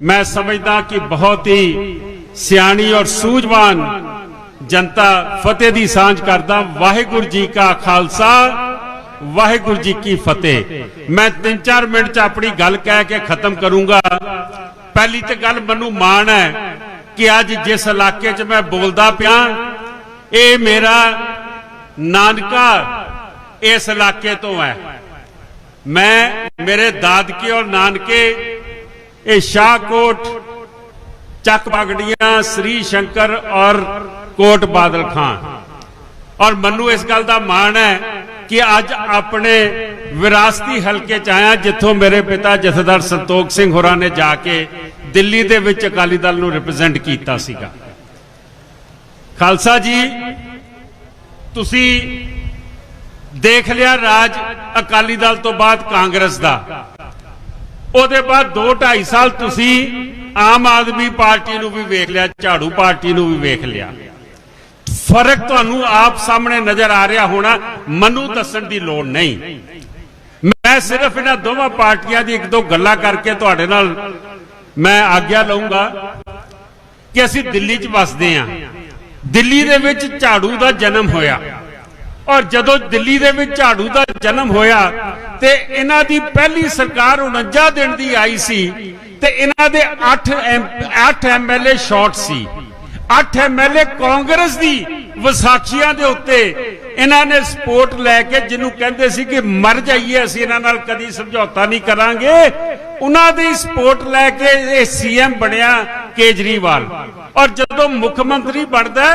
ਮੈਂ ਸਮਝਦਾ ਕਿ ਬਹੁਤ ਹੀ ਸਿਆਣੀ ਔਰ ਸੂਝਵਾਨ ਜਨਤਾ ਫਤਿਹ ਦੀ ਸਾਂਝ ਕਰਦਾ। ਵਾਹਿਗੁਰੂ ਜੀ ਕਾ ਖਾਲਸਾ, ਵਾਹਿਗੁਰੂ ਜੀ ਕੀ ਫਤਿਹ। ਮੈਂ 3-4 ਮਿੰਟ ਚ ਆਪਣੀ ਗੱਲ ਕਹਿ ਕੇ ਖਤਮ ਕਰੂੰਗਾ। ਪਹਿਲੀ ਤੇ ਗੱਲ ਮੈਨੂੰ ਮਾਣ ਹੈ ਕਿ ਅੱਜ ਜਿਸ ਇਲਾਕੇ 'ਚ ਮੈਂ ਬੋਲਦਾ ਪਿਆ, ਇਹ ਮੇਰਾ ਨਾਨਕਾ ਇਸ ਇਲਾਕੇ ਤੋਂ ਹੈ। ਮੈਂ ਮੇਰੇ ਦਾਦਕੇ ਔਰ ਨਾਨਕੇ ਇਹ ਸ਼ਾਹਕੋਟ, ਚੱਕ ਪਗੜੀਆਂ, ਸ੍ਰੀ ਸ਼ੰਕਰ ਔਰ ਕੋਟ ਬਾਦਲ ਖਾਨ। ਔਰ ਮੈਨੂੰ ਇਸ ਗੱਲ ਦਾ ਮਾਣ ਹੈ ਕਿ ਅੱਜ ਆਪਣੇ ਵਿਰਾਸਤੀ ਹਲਕੇ ਚ ਆਇਆ, ਜਿੱਥੋਂ ਮੇਰੇ ਪਿਤਾ ਜਥੇਦਾਰ ਸੰਤੋਖ ਸਿੰਘ ਹੋਰਾਂ ਨੇ ਜਾ ਕੇ ਦਿੱਲੀ ਦੇ ਵਿੱਚ ਅਕਾਲੀ ਦਲ ਨੂੰ ਰਿਪਰੈਜ਼ੈਂਟ ਕੀਤਾ ਸੀਗਾ। ਖਾਲਸਾ ਜੀ, ਤੁਸੀਂ ਦੇਖ ਲਿਆ ਰਾਜ ਅਕਾਲੀ ਦਲ ਤੋਂ ਬਾਅਦ ਕਾਂਗਰਸ ਦਾ। ਉਹਦੇ ਬਾਅਦ 2 2.5 ਸਾਲ ਤੁਸੀਂ ਆਮ ਆਦਮੀ ਪਾਰਟੀ ਨੂੰ ਵੀ ਵੇਖ ਲਿਆ, ਝਾੜੂ ਪਾਰਟੀ ਨੂੰ ਵੀ ਵੇਖ ਲਿਆ। ਫ਼ਰਕ ਤੁਹਾਨੂੰ ਆਪ ਸਾਹਮਣੇ ਨਜ਼ਰ ਆ ਰਿਹਾ ਹੋਣਾ, ਮੈਨੂੰ ਦੱਸਣ ਦੀ ਲੋੜ ਨਹੀਂ। ਮੈਂ ਸਿਰਫ ਇਹਨਾਂ ਦੋਵਾਂ ਪਾਰਟੀਆਂ ਦੀ ਇੱਕ ਦੋ ਗੱਲਾਂ ਕਰਕੇ ਤੁਹਾਡੇ ਨਾਲ ਮੈਂ ਆਗਿਆ ਲਵਾਂਗਾ ਕਿ ਅਸੀਂ ਦਿੱਲੀ 'ਚ ਵਸਦੇ ਹਾਂ। ਦਿੱਲੀ ਦੇ ਵਿੱਚ ਝਾੜੂ ਦਾ ਜਨਮ ਹੋਇਆ। ਔਰ ਜਦੋਂ ਦਿੱਲੀ ਦੇ ਵਿੱਚ ਝਾੜੂ ਦਾ ਜਨਮ ਹੋਇਆ ਤੇ ਇਹਨਾਂ ਦੀ ਪਹਿਲੀ ਸਰਕਾਰ 49 ਦਿਨ ਦੀ ਆਈ ਸੀ ਤੇ ਇਹਨਾਂ ਦੇ 8 8 ਐਮਐਲਏ ਸ਼ਾਰਟ ਸੀ। 8 ਐਮਐਲਏ ਕਾਂਗਰਸ ਦੀ ਵਿਸਾਖੀਆਂ ਦੇ ਉੱਤੇ ਇਹਨਾਂ ਨੇ ਸਪੋਰਟ ਲੈ ਕੇ ਜਿਹਨੂੰ ਕਹਿੰਦੇ ਸੀ ਕਿ ਮਰ ਜਾਈਏ, ਅਸੀਂ ਇਹਨਾਂ ਨਾਲ ਕਦੀ ਸਮਝੌਤਾ ਨਹੀਂ ਕਰਾਂਗੇ, ਉਹਨਾਂ ਦੀ ਸਪੋਰਟ ਲੈ ਕੇ ਇਹ ਸੀਐਮ ਬਣਿਆ ਕੇਜਰੀਵਾਲ। ਔਰ ਜਦੋਂ ਮੁੱਖ ਮੰਤਰੀ ਬਣਦਾ,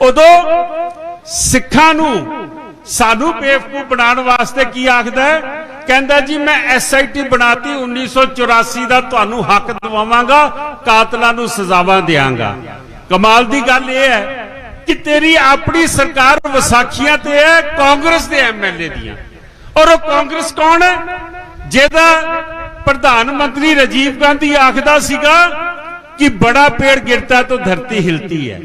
ਉਦੋਂ ਸਿੱਖਾਂ ਨੂੰ, ਸਾਨੂੰ ਬੇਵਕੂਫ ਬਣਾਉਣ ਵਾਸਤੇ ਕੀ ਆਖਦਾ ਹੈ? ਕਹਿੰਦਾ ਜੀ, ਮੈਂ ਐਸਆਈਟੀ ਬਣਾਤੀ 1984 ਦਾ ਤੁਹਾਨੂੰ ਹੱਕ ਦਿਵਾਵਾਂਗਾ, ਕਾਤਲਾਂ ਨੂੰ ਸਜ਼ਾਵਾਂ ਦੇਵਾਂਗਾ ਕਮਾਲ ਦੀ ਗੱਲ ਇਹ ਹੈ ਕਿ ਤੇਰੀ ਆਪਣੀ ਸਰਕਾਰ ਵਿਸਾਖੀਆਂ ਤੇ ਹੈ, ਕਾਂਗਰਸ ਦੇ ਐਮਐਲਏ ਦੀਆਂ। ਔਰ ਉਹ ਕਾਂਗਰਸ ਕੌਣ ਹੈ? ਜਿਹਦਾ ਪ੍ਰਧਾਨ ਮੰਤਰੀ ਰਾਜੀਵ ਗਾਂਧੀ ਆਖਦਾ ਸੀਗਾ ਕਿ ਬੜਾ ਪੇੜ ਗਿਰਤਾ ਤਾਂ ਧਰਤੀ ਹਿਲਤੀ ਹੈ।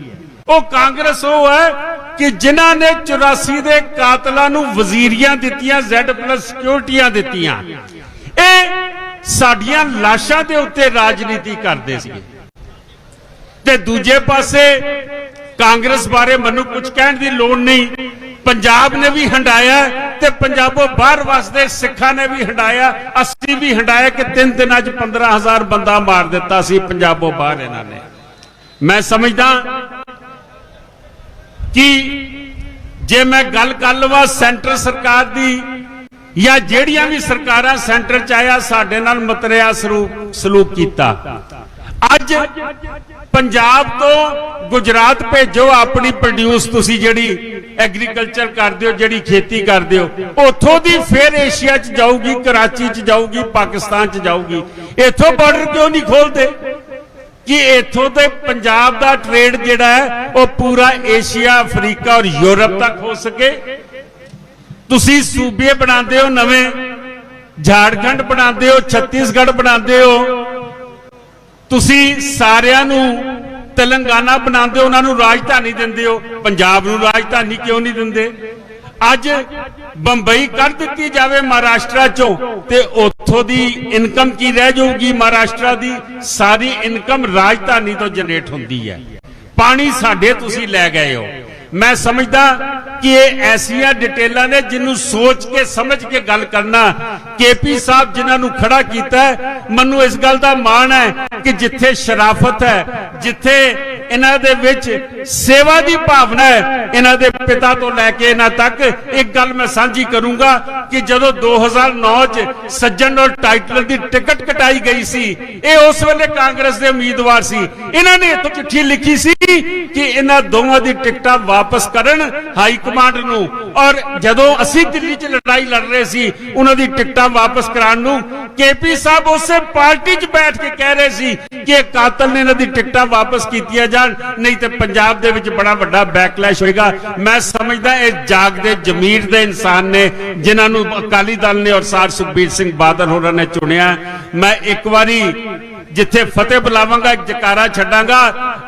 ਉਹ ਕਾਂਗਰਸ ਉਹ ਹੈ ਕਿ ਜਿਨ੍ਹਾਂ ਨੇ 84 ਦੇ ਕਾਤਲਾਂ ਨੂੰ ਵਜ਼ੀਰੀਆਂ ਦਿੱਤੀਆਂ, Z+ ਸਿਕਿਉਰਿਟੀਆਂ ਦਿੱਤੀਆਂ। ਇਹ ਸਾਡੀਆਂ ਲਾਸ਼ਾਂ ਦੇ ਉੱਤੇ ਰਾਜਨੀਤੀ ਕਰਦੇ ਸੀ ਤੇ ਦੂਜੇ ਪਾਸੇ ਕਾਂਗਰਸ ਬਾਰੇ ਮੈਨੂੰ ਕੁਝ ਕਹਿਣ ਦੀ ਲੋੜ ਨਹੀਂ। ਪੰਜਾਬ ਨੇ ਵੀ ਹੰਡਾਇਆ ਤੇ ਪੰਜਾਬੋਂ ਬਾਹਰ ਵਸਦੇ ਸਿੱਖਾਂ ਨੇ ਵੀ ਹੰਡਾਇਆ, ਅਸੀਂ ਵੀ ਹੰਡਾਇਆ ਕਿ ਤਿੰਨ ਦਿਨਾਂ 'ਚ 15000 ਬੰਦਾ ਮਾਰ ਦਿੱਤਾ ਸੀ ਪੰਜਾਬੋਂ ਬਾਹਰ ਇਹਨਾਂ ਨੇ। ਮੈਂ ਸਮਝਦਾ ਕਿ ਜੇ ਮੈਂ ਗੱਲ ਕਰ ਲਵਾਂ ਸੈਂਟਰ ਸਰਕਾਰ ਦੀ ਜਾਂ ਜਿਹੜੀਆਂ ਵੀ ਸਰਕਾਰਾਂ ਸੈਂਟਰ ਚ ਆਇਆ, ਸਾਡੇ ਨਾਲ ਮਤਰਿਆ ਸਰੂਪ ਸਲੂਕ ਕੀਤਾ। ਅੱਜ ਪੰਜਾਬ ਤੋਂ ਗੁਜਰਾਤ ਭੇਜੋ ਆਪਣੀ ਪ੍ਰੋਡਿਊਸ ਤੁਸੀਂ ਜਿਹੜੀ ਐਗਰੀਕਲਚਰ ਕਰਦੇ ਹੋ, ਜਿਹੜੀ ਖੇਤੀ ਕਰਦੇ ਹੋ। ਉੱਥੋਂ ਦੀ ਫਿਰ ਏਸ਼ੀਆ ਚ ਜਾਊਗੀ ਕਰਾਚੀ ਚ ਜਾਊਗੀ ਪਾਕਿਸਤਾਨ ਚ ਜਾਊਗੀ। ਇੱਥੋਂ ਬਾਰਡਰ ਕਿਉਂ ਨਹੀਂ ਖੋਲਦੇ? ਕਿ ਇੱਥੋਂ ਤੇ ਪੰਜਾਬ ਦਾ ਟ੍ਰੇਡ ਜਿਹੜਾ ਹੈ, ਉਹ ਪੂਰਾ ਏਸ਼ੀਆ ਅਫਰੀਕਾ ਔਰ ਯੂਰਪ ਤੱਕ ਹੋ ਸਕੇ। ਤੁਸੀਂ ਸੂਬੇ ਬਣਾਉਂਦੇ ਹੋ, ਨਵੇਂ ਝਾੜਖੰਡ ਬਣਾਉਂਦੇ ਹੋ, ਛੱਤੀਸਗੜ੍ਹ ਬਣਾਉਂਦੇ ਹੋ। ਤੁਸੀਂ ਸਾਰਿਆਂ ਨੂੰ ਤੇਲੰਗਾਨਾ ਬਣਾਉਂਦੇ ਹੋ, ਉਹਨਾਂ ਨੂੰ ਰਾਜਧਾਨੀ ਦਿੰਦੇ ਹੋ। ਪੰਜਾਬ ਨੂੰ ਰਾਜਧਾਨੀ ਕਿਉਂ ਨਹੀਂ ਦਿੰਦੇ? ਅੱਜ ਬੰਬਈ ਕਰ ਦਿੱਤੀ ਜਾਵੇ ਮਹਾਰਾਸ਼ਟਰ ਚੋਂ ਤੇ ਉੱਥੋਂ ਦੀ ਇਨਕਮ ਕੀ ਰਹਿ ਜਾਊਗੀ ਮਹਾਰਾਸ਼ਟਰ ਦੀ? ਸਾਰੀ ਇਨਕਮ ਰਾਜਧਾਨੀ ਤੋਂ ਜਨਰੇਟ ਹੁੰਦੀ ਹੈ। ਪਾਣੀ ਸਾਡੇ ਤੁਸੀਂ ਲੈ ਗਏ ਹੋ। ਮੈਂ ਸਮਝਦਾ ਕਿ ਇਹ ਐਸੀਆਂ ਡਿਟੇਲਾਂ ਨੇ ਜਿਹਨੂੰ ਸੋਚ ਕੇ, ਸਮਝ ਕੇ ਗੱਲ ਕਰਨਾ। ਕੇਪੀ ਸਾਹਿਬ ਜਿਨ੍ਹਾਂ ਨੂੰ ਖੜਾ ਕੀਤਾ ਮੈਨੂੰ ਇਸ ਗੱਲ ਦਾ ਮਾਣ ਹੈ ਕਿ ਜਿੱਥੇ ਸ਼ਰਾਫਤ ਹੈ, ਜਿੱਥੇ ਇਹਨਾਂ ਦੇ ਵਿੱਚ ਸੇਵਾ ਦੀ ਭਾਵਨਾ ਹੈ, ਇਹਨਾਂ ਦੇ ਪਿਤਾ ਤੋਂ ਲੈ ਕੇ ਇਹਨਾਂ ਤੱਕ, ਇੱਕ ਗੱਲ ਮੈਂ ਸਾਂਝੀ ਕਰੂੰਗਾ ਕਿ ਜਦੋਂ 2009 ਚ ਸੱਜਣ ਔਰ ਟਾਈਟਲ ਦੀ ਟਿਕਟ ਕਟਾਈ ਗਈ ਸੀ, ਇਹ ਉਸ ਵੇਲੇ ਕਾਂਗਰਸ ਦੇ ਉਮੀਦਵਾਰ ਸੀ। ਇਹਨਾਂ ਨੇ ਇੱਥੋਂ ਚਿੱਠੀ ਲਿਖੀ ਸੀ ਕਿ ਇਹਨਾਂ ਦੋਵਾਂ ਦੀ ਟਿਕਟਾਂ ਵਾਪਸ ਕਰਨ ਹਾਈ ਕਮਾਂਡ ਨੂੰ। ਔਰ ਜਦੋਂ ਅਸੀਂ ਦਿੱਲੀ 'ਚ ਲੜਾਈ ਲੜ ਰਹੇ ਸੀ, ਉਹਨਾਂ ਦੀ ਟਿਕਟਾਂ ਵਾਪਸ ਕਰਾਉਣ ਨੂੰ ਕੇਪੀ ਸਾਹਿਬ ਉਸੇ ਪਾਰਟੀ 'ਚ ਬੈਠ ਕੇ ਕਹਿ ਰਹੇ ਸੀ ਕਿ ਕਾਤਲ ਨੇ ਇਹਨਾਂ ਦੀ ਟਿਕਟਾਂ ਵਾਪਸ ਕੀਤੀਆਂ ਜਾਣ, ਨਹੀਂ ਤੇ ਪੰਜਾਬ ਦੇ ਵਿੱਚ ਬੜਾ ਵੱਡਾ ਬੈਕਲੈਸ਼ ਹੋਏਗਾ। ਮੈਂ ਸਮਝਦਾ ਇਹ ਜਾਗਦੇ ਜ਼ਮੀਰ ਦੇ ਇਨਸਾਨ ਨੇ, ਜਿਨ੍ਹਾਂ ਨੂੰ ਅਕਾਲੀ ਦਲ ਨੇ ਔਰ ਸਾਰ ਸੁਖਬੀਰ ਸਿੰਘ ਬਾਦਲ ਹੋਰਾਂ ਨੇ ਚੁਣਿਆ। ਮੈਂ ਇੱਕ ਵਾਰੀ ਜਿੱਥੇ ਫਤਿਹ ਬੁਲਾਵਾਂਗਾ, ਜਕਾਰਾ ਛੱਡਾਂਗਾ,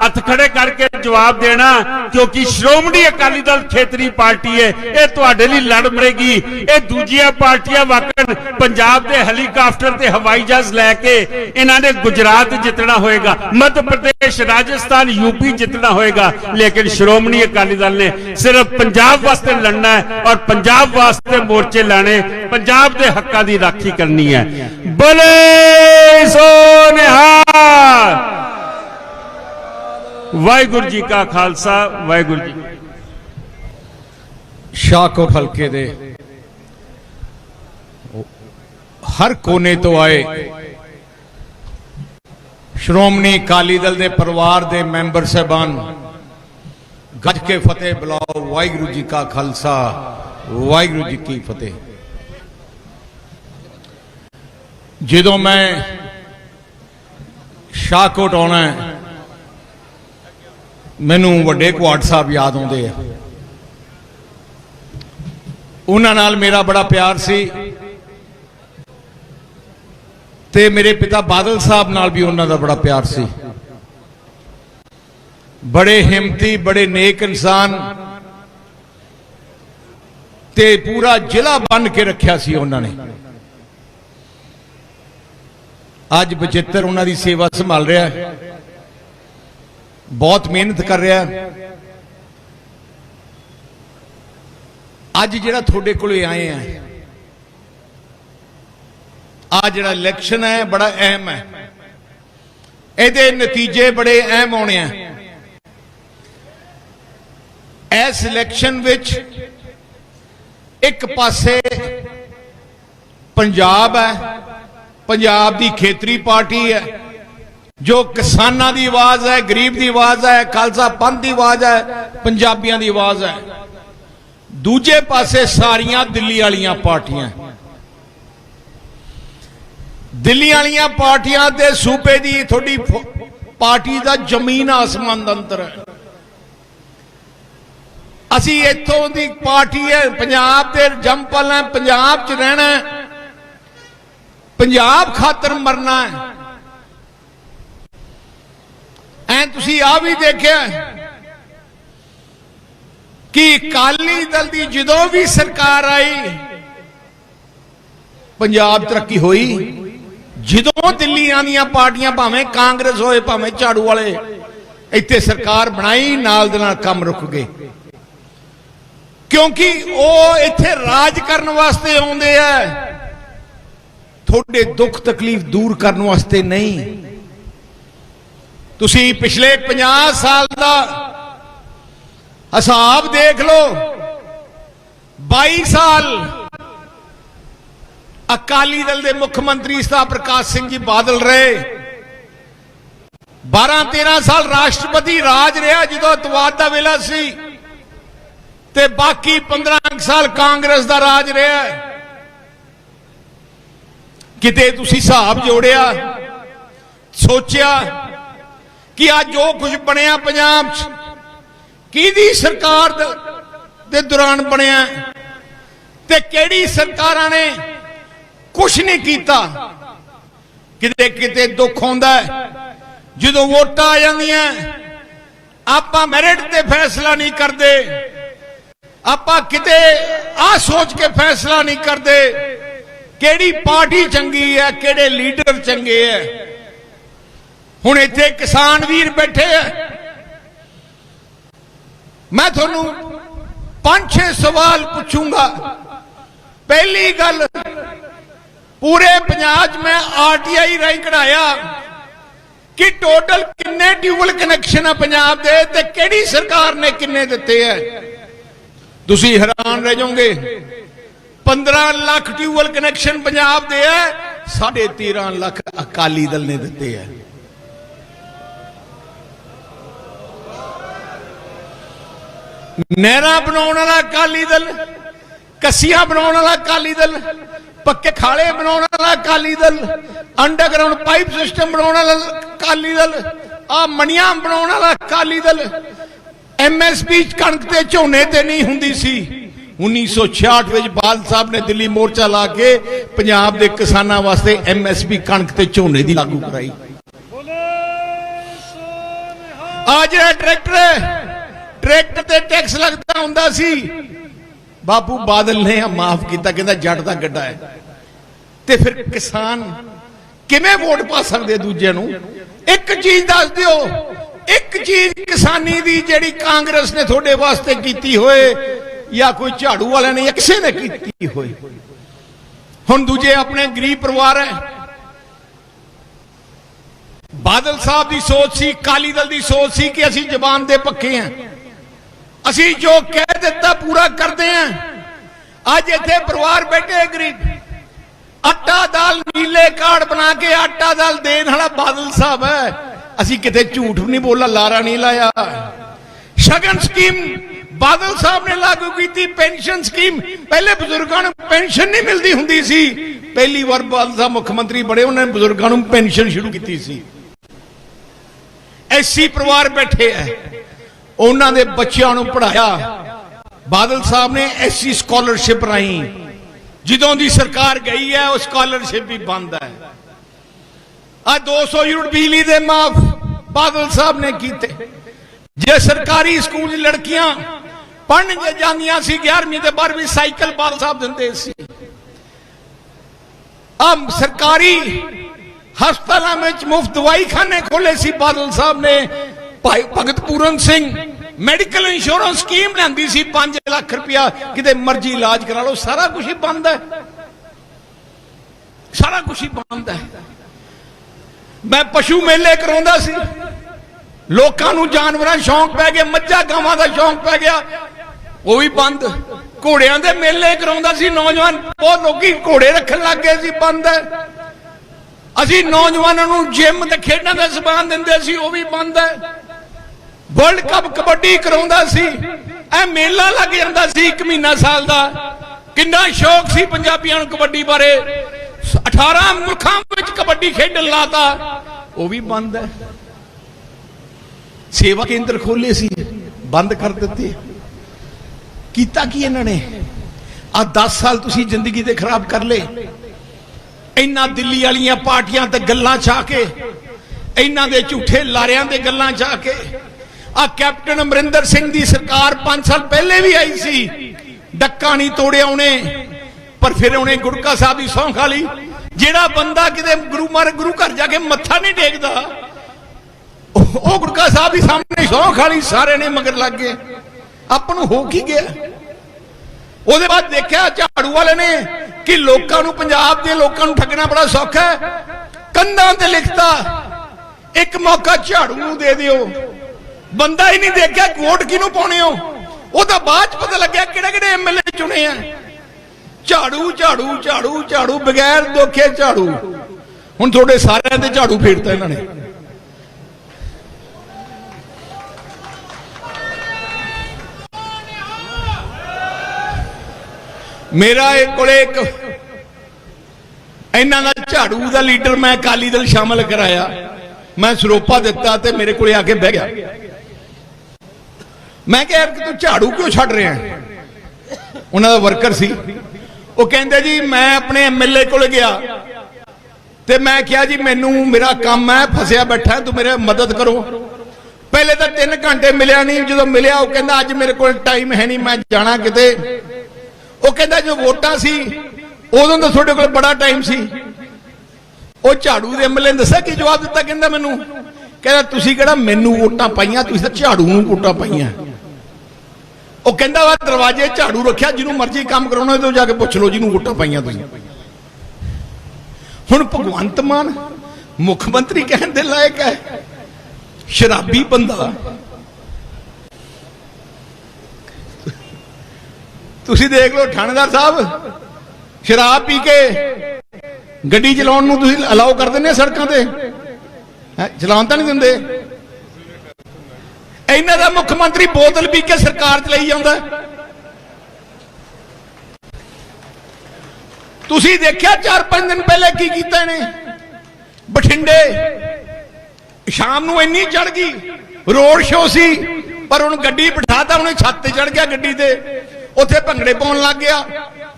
ਹੱਥ ਖੜੇ ਕਰਕੇ ਜਵਾਬ ਦੇਣਾ, ਕਿਉਂਕਿ ਸ਼੍ਰੋਮਣੀ ਅਕਾਲੀ ਦਲ ਖੇਤਰੀ ਪਾਰਟੀ ਹੈ ਇਹ ਤੁਹਾਡੇ ਲਈ ਲੜ ਮਰੇਗੀ। ਇਹ ਦੂਜੀਆਂ ਪਾਰਟੀਆਂ ਵਾਕਣ ਪੰਜਾਬ ਦੇ ਹੈਲੀਕਾਪਟਰ ਤੇ ਹਵਾਈ ਜਹਾਜ਼ ਲੈ ਕੇ ਇਹਨਾਂ ਨੇ ਗੁਜਰਾਤ ਜਿੱਤਣਾ ਹੋਏਗਾ, ਮੱਧ ਪ੍ਰਦੇਸ਼, ਰਾਜਸਥਾਨ ਯੂਪੀ ਜਿੱਤਣਾ ਹੋਏਗਾ। ਲੇਕਿਨ ਸ਼੍ਰੋਮਣੀ ਅਕਾਲੀ ਦਲ ਨੇ ਸਿਰਫ ਪੰਜਾਬ ਵਾਸਤੇ ਲੜਨਾ ਹੈ ਔਰ ਪੰਜਾਬ ਵਾਸਤੇ ਮੋਰਚੇ ਲਾਣੇ ਪੰਜਾਬ ਦੇ ਹੱਕਾਂ ਦੀ ਰਾਖੀ ਕਰਨੀ ਹੈ। ਬਲੇ ਸੋ ਨਿਹਾਲ। ਵਾਹਿਗੁਰੂ ਜੀ ਕਾ ਖਾਲਸਾ, ਵਾਹਿਗੁਰੂ ਜੀ ਕੀ ਫਤਿਹ। ਹਲਕੇ ਦੇ ਹਰ ਕੋਨੇ ਤੋਂ ਆਏ ਸ਼੍ਰੋਮਣੀ ਅਕਾਲੀ ਦਲ ਦੇ ਪਰਿਵਾਰ ਦੇ ਮੈਂਬਰ ਸਹਿਬਾਨ, ਗੱਜ ਕੇ ਫਤਿਹ ਬੁਲਾਓ, ਵਾਹਿਗੁਰੂ ਜੀ ਕਾ ਖਾਲਸਾ, ਵਾਹਿਗੁਰੂ ਜੀ ਕੀ ਫਤਿਹ। ਜਦੋਂ ਮੈਂ ਸ਼ਾਹਕੋਟ ਆਉਣਾ ਮੈਨੂੰ ਵੱਡੇ ਕੁਆਟ ਸਾਹਿਬ ਯਾਦ ਆਉਂਦੇ ਆ। ਉਹਨਾਂ ਨਾਲ ਮੇਰਾ ਬੜਾ ਪਿਆਰ ਸੀ ਤੇ ਮੇਰੇ ਪਿਤਾ ਬਾਦਲ ਸਾਹਿਬ ਨਾਲ ਵੀ ਉਹਨਾਂ ਦਾ ਬੜਾ ਪਿਆਰ ਸੀ। ਬੜੇ ਹਿੰਮਤੀ, ਬੜੇ ਨੇਕ ਇਨਸਾਨ ਤੇ ਪੂਰਾ ਜ਼ਿਲ੍ਹਾ ਬੰਨ ਕੇ ਰੱਖਿਆ ਸੀ ਉਹਨਾਂ ਨੇ। ਅੱਜ ਬਚਿੱਤਰ ਉਹਨਾਂ ਦੀ ਸੇਵਾ ਸੰਭਾਲ ਰਿਹਾ ਹੈ। ਬਹੁਤ ਮਿਹਨਤ ਕਰ ਰਿਹਾ ਹੈ। ਅੱਜ ਜਿਹੜਾ ਤੁਹਾਡੇ ਕੋਲੇ ਆਏ ਆ ਆ ਜਿਹੜਾ ਇਲੈਕਸ਼ਨ ਹੈ, ਬੜਾ ਅਹਿਮ ਹੈ। ਇਹਦੇ ਨਤੀਜੇ ਬੜੇ ਅਹਿਮ ਆਉਣੇ ਆ। ਇਸ ਇਲੈਕਸ਼ਨ ਵਿੱਚ ਇੱਕ ਪਾਸੇ ਪੰਜਾਬ ਹੈ ਪੰਜਾਬ ਦੀ ਖੇਤਰੀ ਪਾਰਟੀ ਹੈ। ਜੋ ਕਿਸਾਨਾਂ ਦੀ ਆਵਾਜ਼ ਹੈ, ਗਰੀਬ ਦੀ ਆਵਾਜ਼ ਹੈ, ਖਾਲਸਾ ਪੰਥ ਦੀ ਆਵਾਜ਼ ਹੈ, ਪੰਜਾਬੀਆਂ ਦੀ ਆਵਾਜ਼ ਹੈ। ਦੂਜੇ ਪਾਸੇ ਸਾਰੀਆਂ ਦਿੱਲੀ ਵਾਲੀਆਂ ਪਾਰਟੀਆਂ। ਦਿੱਲੀ ਵਾਲੀਆਂ ਪਾਰਟੀਆਂ ਤੇ ਸੂਬੇ ਦੀ ਤੁਹਾਡੀ ਪਾਰਟੀ ਦਾ ਜ਼ਮੀਨ ਆਸਮਾਨ ਦਾ ਅੰਤਰ ਹੈ। ਅਸੀਂ ਇੱਥੋਂ ਦੀ ਪਾਰਟੀ ਹੈ, ਪੰਜਾਬ ਦੇ ਜੰਪਲ ਹੈ, ਪੰਜਾਬ 'ਚ ਰਹਿਣਾ ਹੈ। ਪੰਜਾਬ ਖਾਤਰ ਮਰਨਾ ਹੈ। ਐ ਤੁਸੀਂ ਆ ਵੀ ਦੇਖਿਆ ਕਿ ਅਕਾਲੀ ਦਲ ਦੀ ਜਦੋਂ ਵੀ ਸਰਕਾਰ ਆਈ, ਪੰਜਾਬ ਤਰੱਕੀ ਹੋਈ। ਜਦੋਂ ਦਿੱਲੀਆਂ ਦੀਆਂ ਪਾਰਟੀਆਂ ਭਾਵੇਂ ਕਾਂਗਰਸ ਹੋਏ, ਭਾਵੇਂ ਝਾੜੂ ਵਾਲੇ, ਇੱਥੇ ਸਰਕਾਰ ਬਣਾਈ, ਨਾਲ ਦੇ ਨਾਲ ਕੰਮ ਰੁਕ ਗਏ। ਕਿਉਂਕਿ ਉਹ ਇੱਥੇ ਰਾਜ ਕਰਨ ਵਾਸਤੇ ਆਉਂਦੇ ਆ। ਤੁਹਾਡੇ ਦੁੱਖ ਤਕਲੀਫ ਦੂਰ ਕਰਨ ਵਾਸਤੇ ਨਹੀਂ। ਤੁਸੀਂ ਪਿਛਲੇ 50 ਸਾਲ ਦਾ ਹਿਸਾਬ ਦੇਖ ਲਓ। 22 ਸਾਲ ਅਕਾਲੀ ਦਲ ਦੇ ਮੁੱਖ ਮੰਤਰੀ ਸਤਾ ਪ੍ਰਕਾਸ਼ ਸਿੰਘ ਜੀ ਬਾਦਲ ਰਹੇ। 12 13 ਸਾਲ ਰਾਸ਼ਟਰਪਤੀ ਰਾਜ ਰਿਹਾ ਜਦੋਂ ਅਤਵਾਦ ਦਾ ਵੇਲਾ ਸੀ। ਤੇ ਬਾਕੀ 15 ਸਾਲ ਕਾਂਗਰਸ ਦਾ ਰਾਜ ਰਿਹਾ। ਕਿਤੇ ਤੁਸੀਂ ਹਿਸਾਬ ਜੋੜਿਆ, ਸੋਚਿਆ ਕਿ ਅੱਜ ਜੋ ਕੁਝ ਬਣਿਆ ਪੰਜਾਬ 'ਚ? ਕਿਹਦੀ ਸਰਕਾਰ ਦੇ ਦੌਰਾਨ ਬਣਿਆ? ਤੇ ਕਿਹੜੀ ਸਰਕਾਰਾਂ ਨੇ ਕੁਝ ਨਹੀਂ ਕੀਤਾ? ਕਿਤੇ ਕਿਤੇ ਦੁੱਖ ਆਉਂਦਾ ਜਦੋਂ ਵੋਟਾਂ ਆ ਜਾਂਦੀਆਂ, ਆਪਾਂ ਮੈਰਿਟ ਤੇ ਫੈਸਲਾ ਨਹੀਂ ਕਰਦੇ। ਆਪਾਂ ਕਿਤੇ ਆ ਸੋਚ ਕੇ ਫੈਸਲਾ ਨਹੀਂ ਕਰਦੇ। ਕਿਹੜੀ ਪਾਰਟੀ ਚੰਗੀ ਹੈ, ਕਿਹੜੇ ਲੀਡਰ ਚੰਗੇ ਹੈ? ਹੁਣ ਇੱਥੇ ਕਿਸਾਨ ਵੀਰ ਬੈਠੇ ਆ। ਮੈਂ ਤੁਹਾਨੂੰ ਪੰਜ ਛੇ ਸਵਾਲ ਪੁੱਛੂੰਗਾ। ਪਹਿਲੀ ਗੱਲ, ਪੂਰੇ ਪੰਜਾਬ 'ਚ ਮੈਂ ਆਰਟੀਆਈ ਰਾਹੀਂ ਕਢਾਇਆ ਕਿ ਟੋਟਲ ਕਿੰਨੇ ਟਿਊਬਲ ਕਨੈਕਸ਼ਨ ਆ ਪੰਜਾਬ ਦੇ ਤੇ ਕਿਹੜੀ ਸਰਕਾਰ ਨੇ ਕਿੰਨੇ ਦਿੱਤੇ ਆ? ਤੁਸੀਂ ਹੈਰਾਨ ਰਹਿ ਜਾਓਗੇ। 15 ਲੱਖ ਟਿਊਬਲ ਕਨੈਕਸ਼ਨ ਪੰਜਾਬ ਦੇ ਆ 13.5 ਲੱਖ ਅਕਾਲੀ ਦਲ ਨੇ ਦਿੱਤੇ ਹੈ। ਨਹਿਰਾਂ ਬਣਾਉਣ ਵਾਲਾ ਅਕਾਲੀ ਦਲ, ਕੱਸੀਆਂ ਬਣਾਉਣ ਵਾਲਾ ਅਕਾਲੀ ਦਲ, ਪੱਕੇ ਖਾਲੇ ਬਣਾਉਣ ਵਾਲਾ Akali Dal underground pipe system ਬਣਾਉਣ ਵਾਲਾ ਅਕਾਲੀ ਦਲ, ਆ ਮਣੀਆਂ ਬਣਾਉਣ ਵਾਲਾ ਅਕਾਲੀ ਦਲ ਐਮਐਸਪੀ ਕਣਕ ਤੇ ਝੋਨੇ ਤੇ ਨਹੀਂ ਹੁੰਦੀ ਸੀ। 1966 ਵਿੱਚ ਬਾਦਲ ਸਾਹਿਬ ਨੇ ਦਿੱਲੀ ਮੋਰਚਾ ਲਾ ਕੇ ਪੰਜਾਬ ਦੇ ਕਿਸਾਨਾਂ ਵਾਸਤੇ ਐਮਐਸਪੀ ਕਣਕ ਤੇ ਝੋਨੇ ਦੀ ਲਾਗੂ ਕਰਾਈ। ਆ ਜਿਹੜਾ ਟਰੈਕਟਰ ਟਰੈਕਟਰ ਤੇ ਟੈਕਸ ਲੱਗਦਾ ਹੁੰਦਾ ਸੀ। ਬਾਪੂ ਬਾਦਲ ਨੇ ਆ ਮਾਫ ਕੀਤਾ, ਕਹਿੰਦਾ ਜੱਟ ਦਾ ਗੱਡਾ ਹੈ। ਤੇ ਫਿਰ ਕਿਸਾਨ ਕਿਵੇਂ ਵੋਟ ਪਾ ਸਕਦੇ ਦੂਜਿਆਂ ਨੂੰ? ਇੱਕ ਚੀਜ਼ ਦੱਸ ਦਿਓ, ਇੱਕ ਚੀਜ਼ ਕਿਸਾਨੀ ਦੀ ਜਿਹੜੀ ਕਾਂਗਰਸ ਨੇ ਤੁਹਾਡੇ ਵਾਸਤੇ ਕੀਤੀ ਹੋਏ ਜਾਂ ਕੋਈ ਝਾੜੂ ਵਾਲਿਆਂ ਨੇ ਜਾਂ ਕਿਸੇ ਨੇ ਕੀਤੀ ਹੋਈ? ਹੁਣ ਦੂਜੇ ਆਪਣੇ ਗਰੀਬ ਪਰਿਵਾਰ ਹੈ। ਬਾਦਲ ਸਾਹਿਬ ਦੀ ਸੋਚ ਸੀ ਕਾਲੀ ਦਲ ਦੀ ਸੋਚ ਸੀ ਕਿ ਅਸੀਂ ਜ਼ਬਾਨ ਦੇ ਪੱਕੇ ਹਾਂ। ਅਸੀਂ ਜੋ ਕਹਿ ਦਿੱਤਾ ਪੂਰਾ ਕਰਦੇ ਹਾਂ। ਅੱਜ ਇੱਥੇ ਪਰਿਵਾਰ ਬੈਠੇ ਗਰੀਬ। ਆਟਾ ਦਾਲ ਨੀਲੇ ਕਾਰਡ ਬਣਾ ਕੇ ਆਟਾ ਦਾਲ ਦੇਣ ਵਾਲਾ ਬਾਦਲ ਸਾਹਿਬ ਹੈ। ਅਸੀਂ ਕਿਤੇ ਝੂਠ ਨਹੀਂ ਬੋਲਾ ਲਾਰਾ ਨਹੀਂ ਲਾਇਆ। ਸ਼ਗਨ ਸਕੀਮ ਬਾਦਲ ਸਾਹਿਬ ਨੇ ਲਾਗੂ ਕੀਤੀ ਪੈਨਸ਼ਨ ਸਕੀਮ। ਪਹਿਲੇ ਬਜ਼ੁਰਗਾਂ ਨੂੰ ਪੈਨਸ਼ਨ ਨਹੀਂ ਮਿਲਦੀ ਹੁੰਦੀ ਸੀ। ਪਹਿਲੀ ਵਾਰ ਬਾਦਲ ਸਾਹਿਬ ਮੁੱਖ ਮੰਤਰੀ ਬਣੇ, ਉਹਨਾਂ ਨੇ ਬਜ਼ੁਰਗਾਂ ਨੂੰ ਪੈਨਸ਼ਨ ਸ਼ੁਰੂ ਕੀਤੀ ਸੀ। ਐਸੀ ਪਰਿਵਾਰ ਬੈਠੇ ਐ। ਉਹਨਾਂ ਦੇ ਬੱਚਿਆਂ ਨੂੰ ਪੜਾਇਆ ਬਾਦਲ ਸਾਹਿਬ ਨੇ ਐਸੀ ਸਕਾਲਰਸ਼ਿਪ ਰਾਹੀਂ। ਜਦੋਂ ਦੀ ਸਰਕਾਰ ਗਈ ਹੈ ਉਹ ਸਕਾਲਰਸ਼ਿਪ ਵੀ ਬੰਦ ਹੈ ਆ 200 ਯੂਨਿਟ ਬਿਜਲੀ ਦੇ ਮਾਫ ਬਾਦਲ ਸਾਹਿਬ ਨੇ ਕੀਤੇ। ਜੇ ਸਰਕਾਰੀ ਸਕੂਲ ਲੜਕੀਆਂ ਲੜਕੀਆਂ ਪੜ੍ਹਨ ਜਾਂਦੀਆਂ ਸੀ 11ਵੀਂ ਤੇ 12ਵੀਂ ਸਾਈਕਲ ਬਾਦਲ ਸਾਹਿਬ ਦਿੰਦੇ ਸੀ। ਆ ਸਰਕਾਰੀ ਹਸਪਤਾਲਾਂ ਵਿੱਚ ਮੁਫਤ ਦਵਾਈਖਾਨੇ ਖੋਲੇ ਸੀ ਬਾਦਲ ਸਾਹਿਬ ਨੇ। Bhai Bhagat Puran Singh medical insurance scheme ਲੈਂਦੀ ਸੀ 5 ਲੱਖ ਰੁਪਇਆ। ਕਿਤੇ ਮਰਜ਼ੀ ਇਲਾਜ ਕਰਾ ਲਓ, ਸਾਰਾ ਕੁਝ ਹੀ ਬੰਦ ਹੈ। ਸਾਰਾ ਕੁਝ ਹੀ ਬੰਦ ਹੈ। ਮੈਂ ਪਸ਼ੂ ਮੇਲੇ ਕਰਾਉਂਦਾ ਸੀ। ਲੋਕਾਂ ਨੂੰ ਜਾਨਵਰਾਂ ਦਾ ਸ਼ੌਂਕ ਪੈ ਗਿਆ, ਮੱਝਾਂ ਗਾਵਾਂ ਦਾ ਸ਼ੌਂਕ ਪੈ ਗਿਆ। ਉਹ ਵੀ ਬੰਦ। ਘੋੜਿਆਂ ਦੇ ਮੇਲੇ ਕਰਾਉਂਦਾ ਸੀ ਨੌਜਵਾਨ। ਬਹੁਤ ਲੋਕੀ ਘੋੜੇ ਰੱਖਣ ਲੱਗ ਗਏ ਸੀ, ਬੰਦ ਹੈ। ਅਸੀਂ ਨੌਜਵਾਨਾਂ ਨੂੰ ਜਿਮ ਤੇ ਖੇਡਾਂ ਦਾ ਸਮਾਨ ਦਿੰਦੇ ਸੀ, ਉਹ ਵੀ ਬੰਦ ਹੈ। ਵਰਲਡ ਕੱਪ ਕਬੱਡੀ ਕਰਾਉਂਦਾ ਸੀ। ਇਹ ਮੇਲਾ ਲੱਗ ਜਾਂਦਾ ਸੀ ਇੱਕ ਮਹੀਨਾ ਸਾਲ ਦਾ। ਕਿੰਨਾ ਸ਼ੌਕ ਸੀ ਪੰਜਾਬੀਆਂ ਨੂੰ ਕਬੱਡੀ ਬਾਰੇ। 18 ਮੁਲਕਾਂ ਵਿੱਚ ਕਬੱਡੀ ਖੇਡਣ ਲਾਤਾ। ਉਹ ਵੀ ਬੰਦ ਹੈ। ਸੇਵਾ ਕੇਂਦਰ ਖੋਲੇ ਸੀ। ਬੰਦ ਕਰ ਦਿੱਤੇ। ਕੀਤਾ ਕੀ ਇਹਨਾਂ ਨੇ? ਆ 10 ਸਾਲ ਤੁਸੀਂ ਜ਼ਿੰਦਗੀ ਦੇ ਖਰਾਬ ਕਰ ਲਏ। ਇਹਨਾਂ ਦਿੱਲੀ ਵਾਲੀਆਂ ਪਾਰਟੀਆਂ ਤੇ ਗੱਲਾਂ ਚਾ ਕੇ, ਇਹਨਾਂ ਦੇ ਝੂਠੇ ਲਾਰਿਆਂ ਦੇ ਗੱਲਾਂ ਚਾ ਕੇ ਆ ਕੈਪਟਨ ਅਮਰਿੰਦਰ ਸਿੰਘ ਦੀ ਸਰਕਾਰ 5 ਸਾਲ ਪਹਿਲੇ ਵੀ ਆਈ ਸੀ। ਡੱਕਾ ਨਹੀਂ ਤੋੜਿਆ ਉਹਨੇ, ਪਰ ਫਿਰ ਉਹਨੇ ਗੁਰਕਾ ਸਾਹਿਬ ਦੀ ਸੌਂ ਖਾ ਲਈ। ਜਿਹੜਾ ਬੰਦਾ ਕਿਤੇ ਗੁਰੂ ਮਾਰ ਗੁਰੂ ਘਰ ਜਾ ਕੇ ਮੱਥਾ ਨਹੀਂ ਟੇਕਦਾ, ਉਹ ਉਹ ਗੁਰਕਾ ਸਾਹਿਬ ਦੀ ਸਾਹਮਣੇ ਸੌਂ ਖਾ ਲਈ, ਸਾਰੇ ਨੇ ਮਗਰ ਲੱਗ ਗਏ। ਆਪਾਂ ਨੂੰ ਹੋ ਕੀ ਗਿਆ? ਉਹਦੇ ਬਾਅਦ ਦੇਖਿਆ ਝਾੜੂ ਵਾਲੇ ਨੇ ਕਿ ਲੋਕਾਂ ਨੂੰ ਪੰਜਾਬ ਦੇ ਲੋਕਾਂ ਨੂੰ ਠੱਗਣਾ ਬੜਾ ਸੌਖਾ ਹੈ। ਕੰਧਾਂ ਤੇ ਲਿਖਤਾ, ਇੱਕ ਮੌਕਾ ਝਾੜੂ ਨੂੰ ਦੇ ਦਿਓ। ਬੰਦਾ ਹੀ ਨਹੀਂ ਦੇਖਿਆ ਵੋਟ ਕਿਹਨੂੰ ਪਾਉਣੇ ਹੋ। ਉਹ ਤਾਂ ਬਾਅਦ ਚ ਪਤਾ ਲੱਗਿਆ ਕਿਹੜੇ ਕਿਹੜੇ ਐਮਐਲਏ ਚੁਣੇ ਆ। ਝਾੜੂ ਝਾੜੂ ਝਾੜੂ ਝਾੜੂ, ਬਗੈਰ ਦੋਖੇ ਝਾੜੂ। ਹੁਣ ਤੁਹਾਡੇ ਸਾਰਿਆਂ ਦੇ ਝਾੜੂ ਫੇਰਤਾ ਇਹਨਾਂ ਨੇ। ਮੇਰਾ ਇਹ ਕੋਲੇ ਇੱਕ ਇਹਨਾਂ ਦਾ ਝਾੜੂ ਦਾ ਲੀਡਰ ਮੈਂ ਅਕਾਲੀ ਦਲ ਸ਼ਾਮਲ ਕਰਾਇਆ। ਮੈਂ ਸਰੋਪਾ ਦਿੱਤਾ ਤੇ ਮੇਰੇ ਕੋਲੇ ਆ ਕੇ ਬਹਿ ਗਿਆ। ਮੈਂ ਕਿਹਾ ਕਿ ਤੂੰ ਝਾੜੂ ਕਿਉਂ ਛੱਡ ਰਿਹਾ ਉਹਨਾਂ ਦਾ ਵਰਕਰ ਸੀ। ਉਹ ਕਹਿੰਦੇ, ਜੀ, ਮੈਂ ਆਪਣੇ ਐਮਐਲਏ ਕੋਲ ਗਿਆ ਤੇ ਮੈਂ ਕਿਹਾ, ਜੀ, ਮੈਨੂੰ ਮੇਰਾ ਕੰਮ ਹੈ, ਫਸਿਆ ਬੈਠਾ ਤੂੰ ਮੇਰੇ ਮਦਦ ਕਰੋ। ਪਹਿਲੇ ਤਾਂ 3 ਘੰਟੇ ਮਿਲਿਆ ਨਹੀਂ। ਜਦੋਂ ਮਿਲਿਆ, ਉਹ ਕਹਿੰਦਾ, ਅੱਜ ਮੇਰੇ ਕੋਲ ਟਾਈਮ ਹੈ ਨਹੀਂ, ਮੈਂ ਜਾਣਾ ਕਿਤੇ। ਉਹ ਕਹਿੰਦਾ ਜੋ ਵੋਟਾਂ ਸੀ, ਉਦੋਂ ਤਾਂ ਤੁਹਾਡੇ ਕੋਲ ਬੜਾ ਟਾਈਮ ਸੀ। ਉਹ ਝਾੜੂ ਦੇ ਐਮਐਲਏ ਨੇ ਦੱਸਿਆ, ਕਿ ਜਵਾਬ ਦਿੱਤਾ ਕਹਿੰਦਾ ਮੈਨੂੰ? ਕਹਿੰਦਾ, ਤੁਸੀਂ ਕਿਹੜਾ ਮੈਨੂੰ ਵੋਟਾਂ ਪਾਈਆਂ, ਤੁਸੀਂ ਤਾਂ ਝਾੜੂ ਨੂੰ ਵੋਟਾਂ ਪਾਈਆਂ। ਉਹ ਕਹਿੰਦਾ ਵਾ ਦਰਵਾਜ਼ੇ ਝਾੜੂ ਰੱਖਿਆ, ਜਿਹਨੂੰ ਮਰਜ਼ੀ ਕੰਮ ਕਰਾਉਣਾ ਤੇ ਜਾ ਕੇ ਪੁੱਛ ਲਓ ਜਿਹਨੂੰ ਵੋਟਾਂ ਪਾਈਆਂ ਤੁਸੀਂ। ਹੁਣ ਭਗਵੰਤ ਮਾਨ ਮੁੱਖ ਮੰਤਰੀ ਕਹਿਣ ਦੇ ਲਾਇਕ ਹੈ, ਸ਼ਰਾਬੀ ਬੰਦਾ। ਤੁਸੀਂ ਦੇਖ ਲਓ ਥਾਣੇਦਾਰ ਸਾਹਿਬ, ਸ਼ਰਾਬ ਪੀ ਕੇ ਗੱਡੀ ਚਲਾਉਣ ਨੂੰ ਤੁਸੀਂ ਅਲਾਉ ਕਰ ਦਿੰਦੇ ਸੜਕਾਂ ਤੇ। ਹੈ, ਚਲਾਉਣ ਤਾਂ ਨਹੀਂ ਦਿੰਦੇ। ਇਹਨਾਂ ਦਾ ਮੁੱਖ ਮੰਤਰੀ ਬੋਤਲ ਪੀ ਕੇ ਸਰਕਾਰ ਚਲਾਈ ਜਾਂਦਾ। ਤੁਸੀਂ ਦੇਖਿਆ 4-5 ਦਿਨ ਪਹਿਲੇ ਕੀ ਕੀਤਾ ਇਹਨੇ? ਬਠਿੰਡੇ। ਸ਼ਾਮ ਨੂੰ ਇੰਨੀ ਚੜ ਗਈ। ਰੋਡ ਸ਼ੋ ਸੀ, ਪਰ ਹੁਣ ਗੱਡੀ ਬਿਠਾਤਾ, ਉਹਨੇ ਛੱਤ ਤੇ ਚੜ ਗਿਆ ਗੱਡੀ ਤੇ। ਉੱਥੇ ਭੰਗੜੇ ਪਾਉਣ ਲੱਗ ਗਿਆ।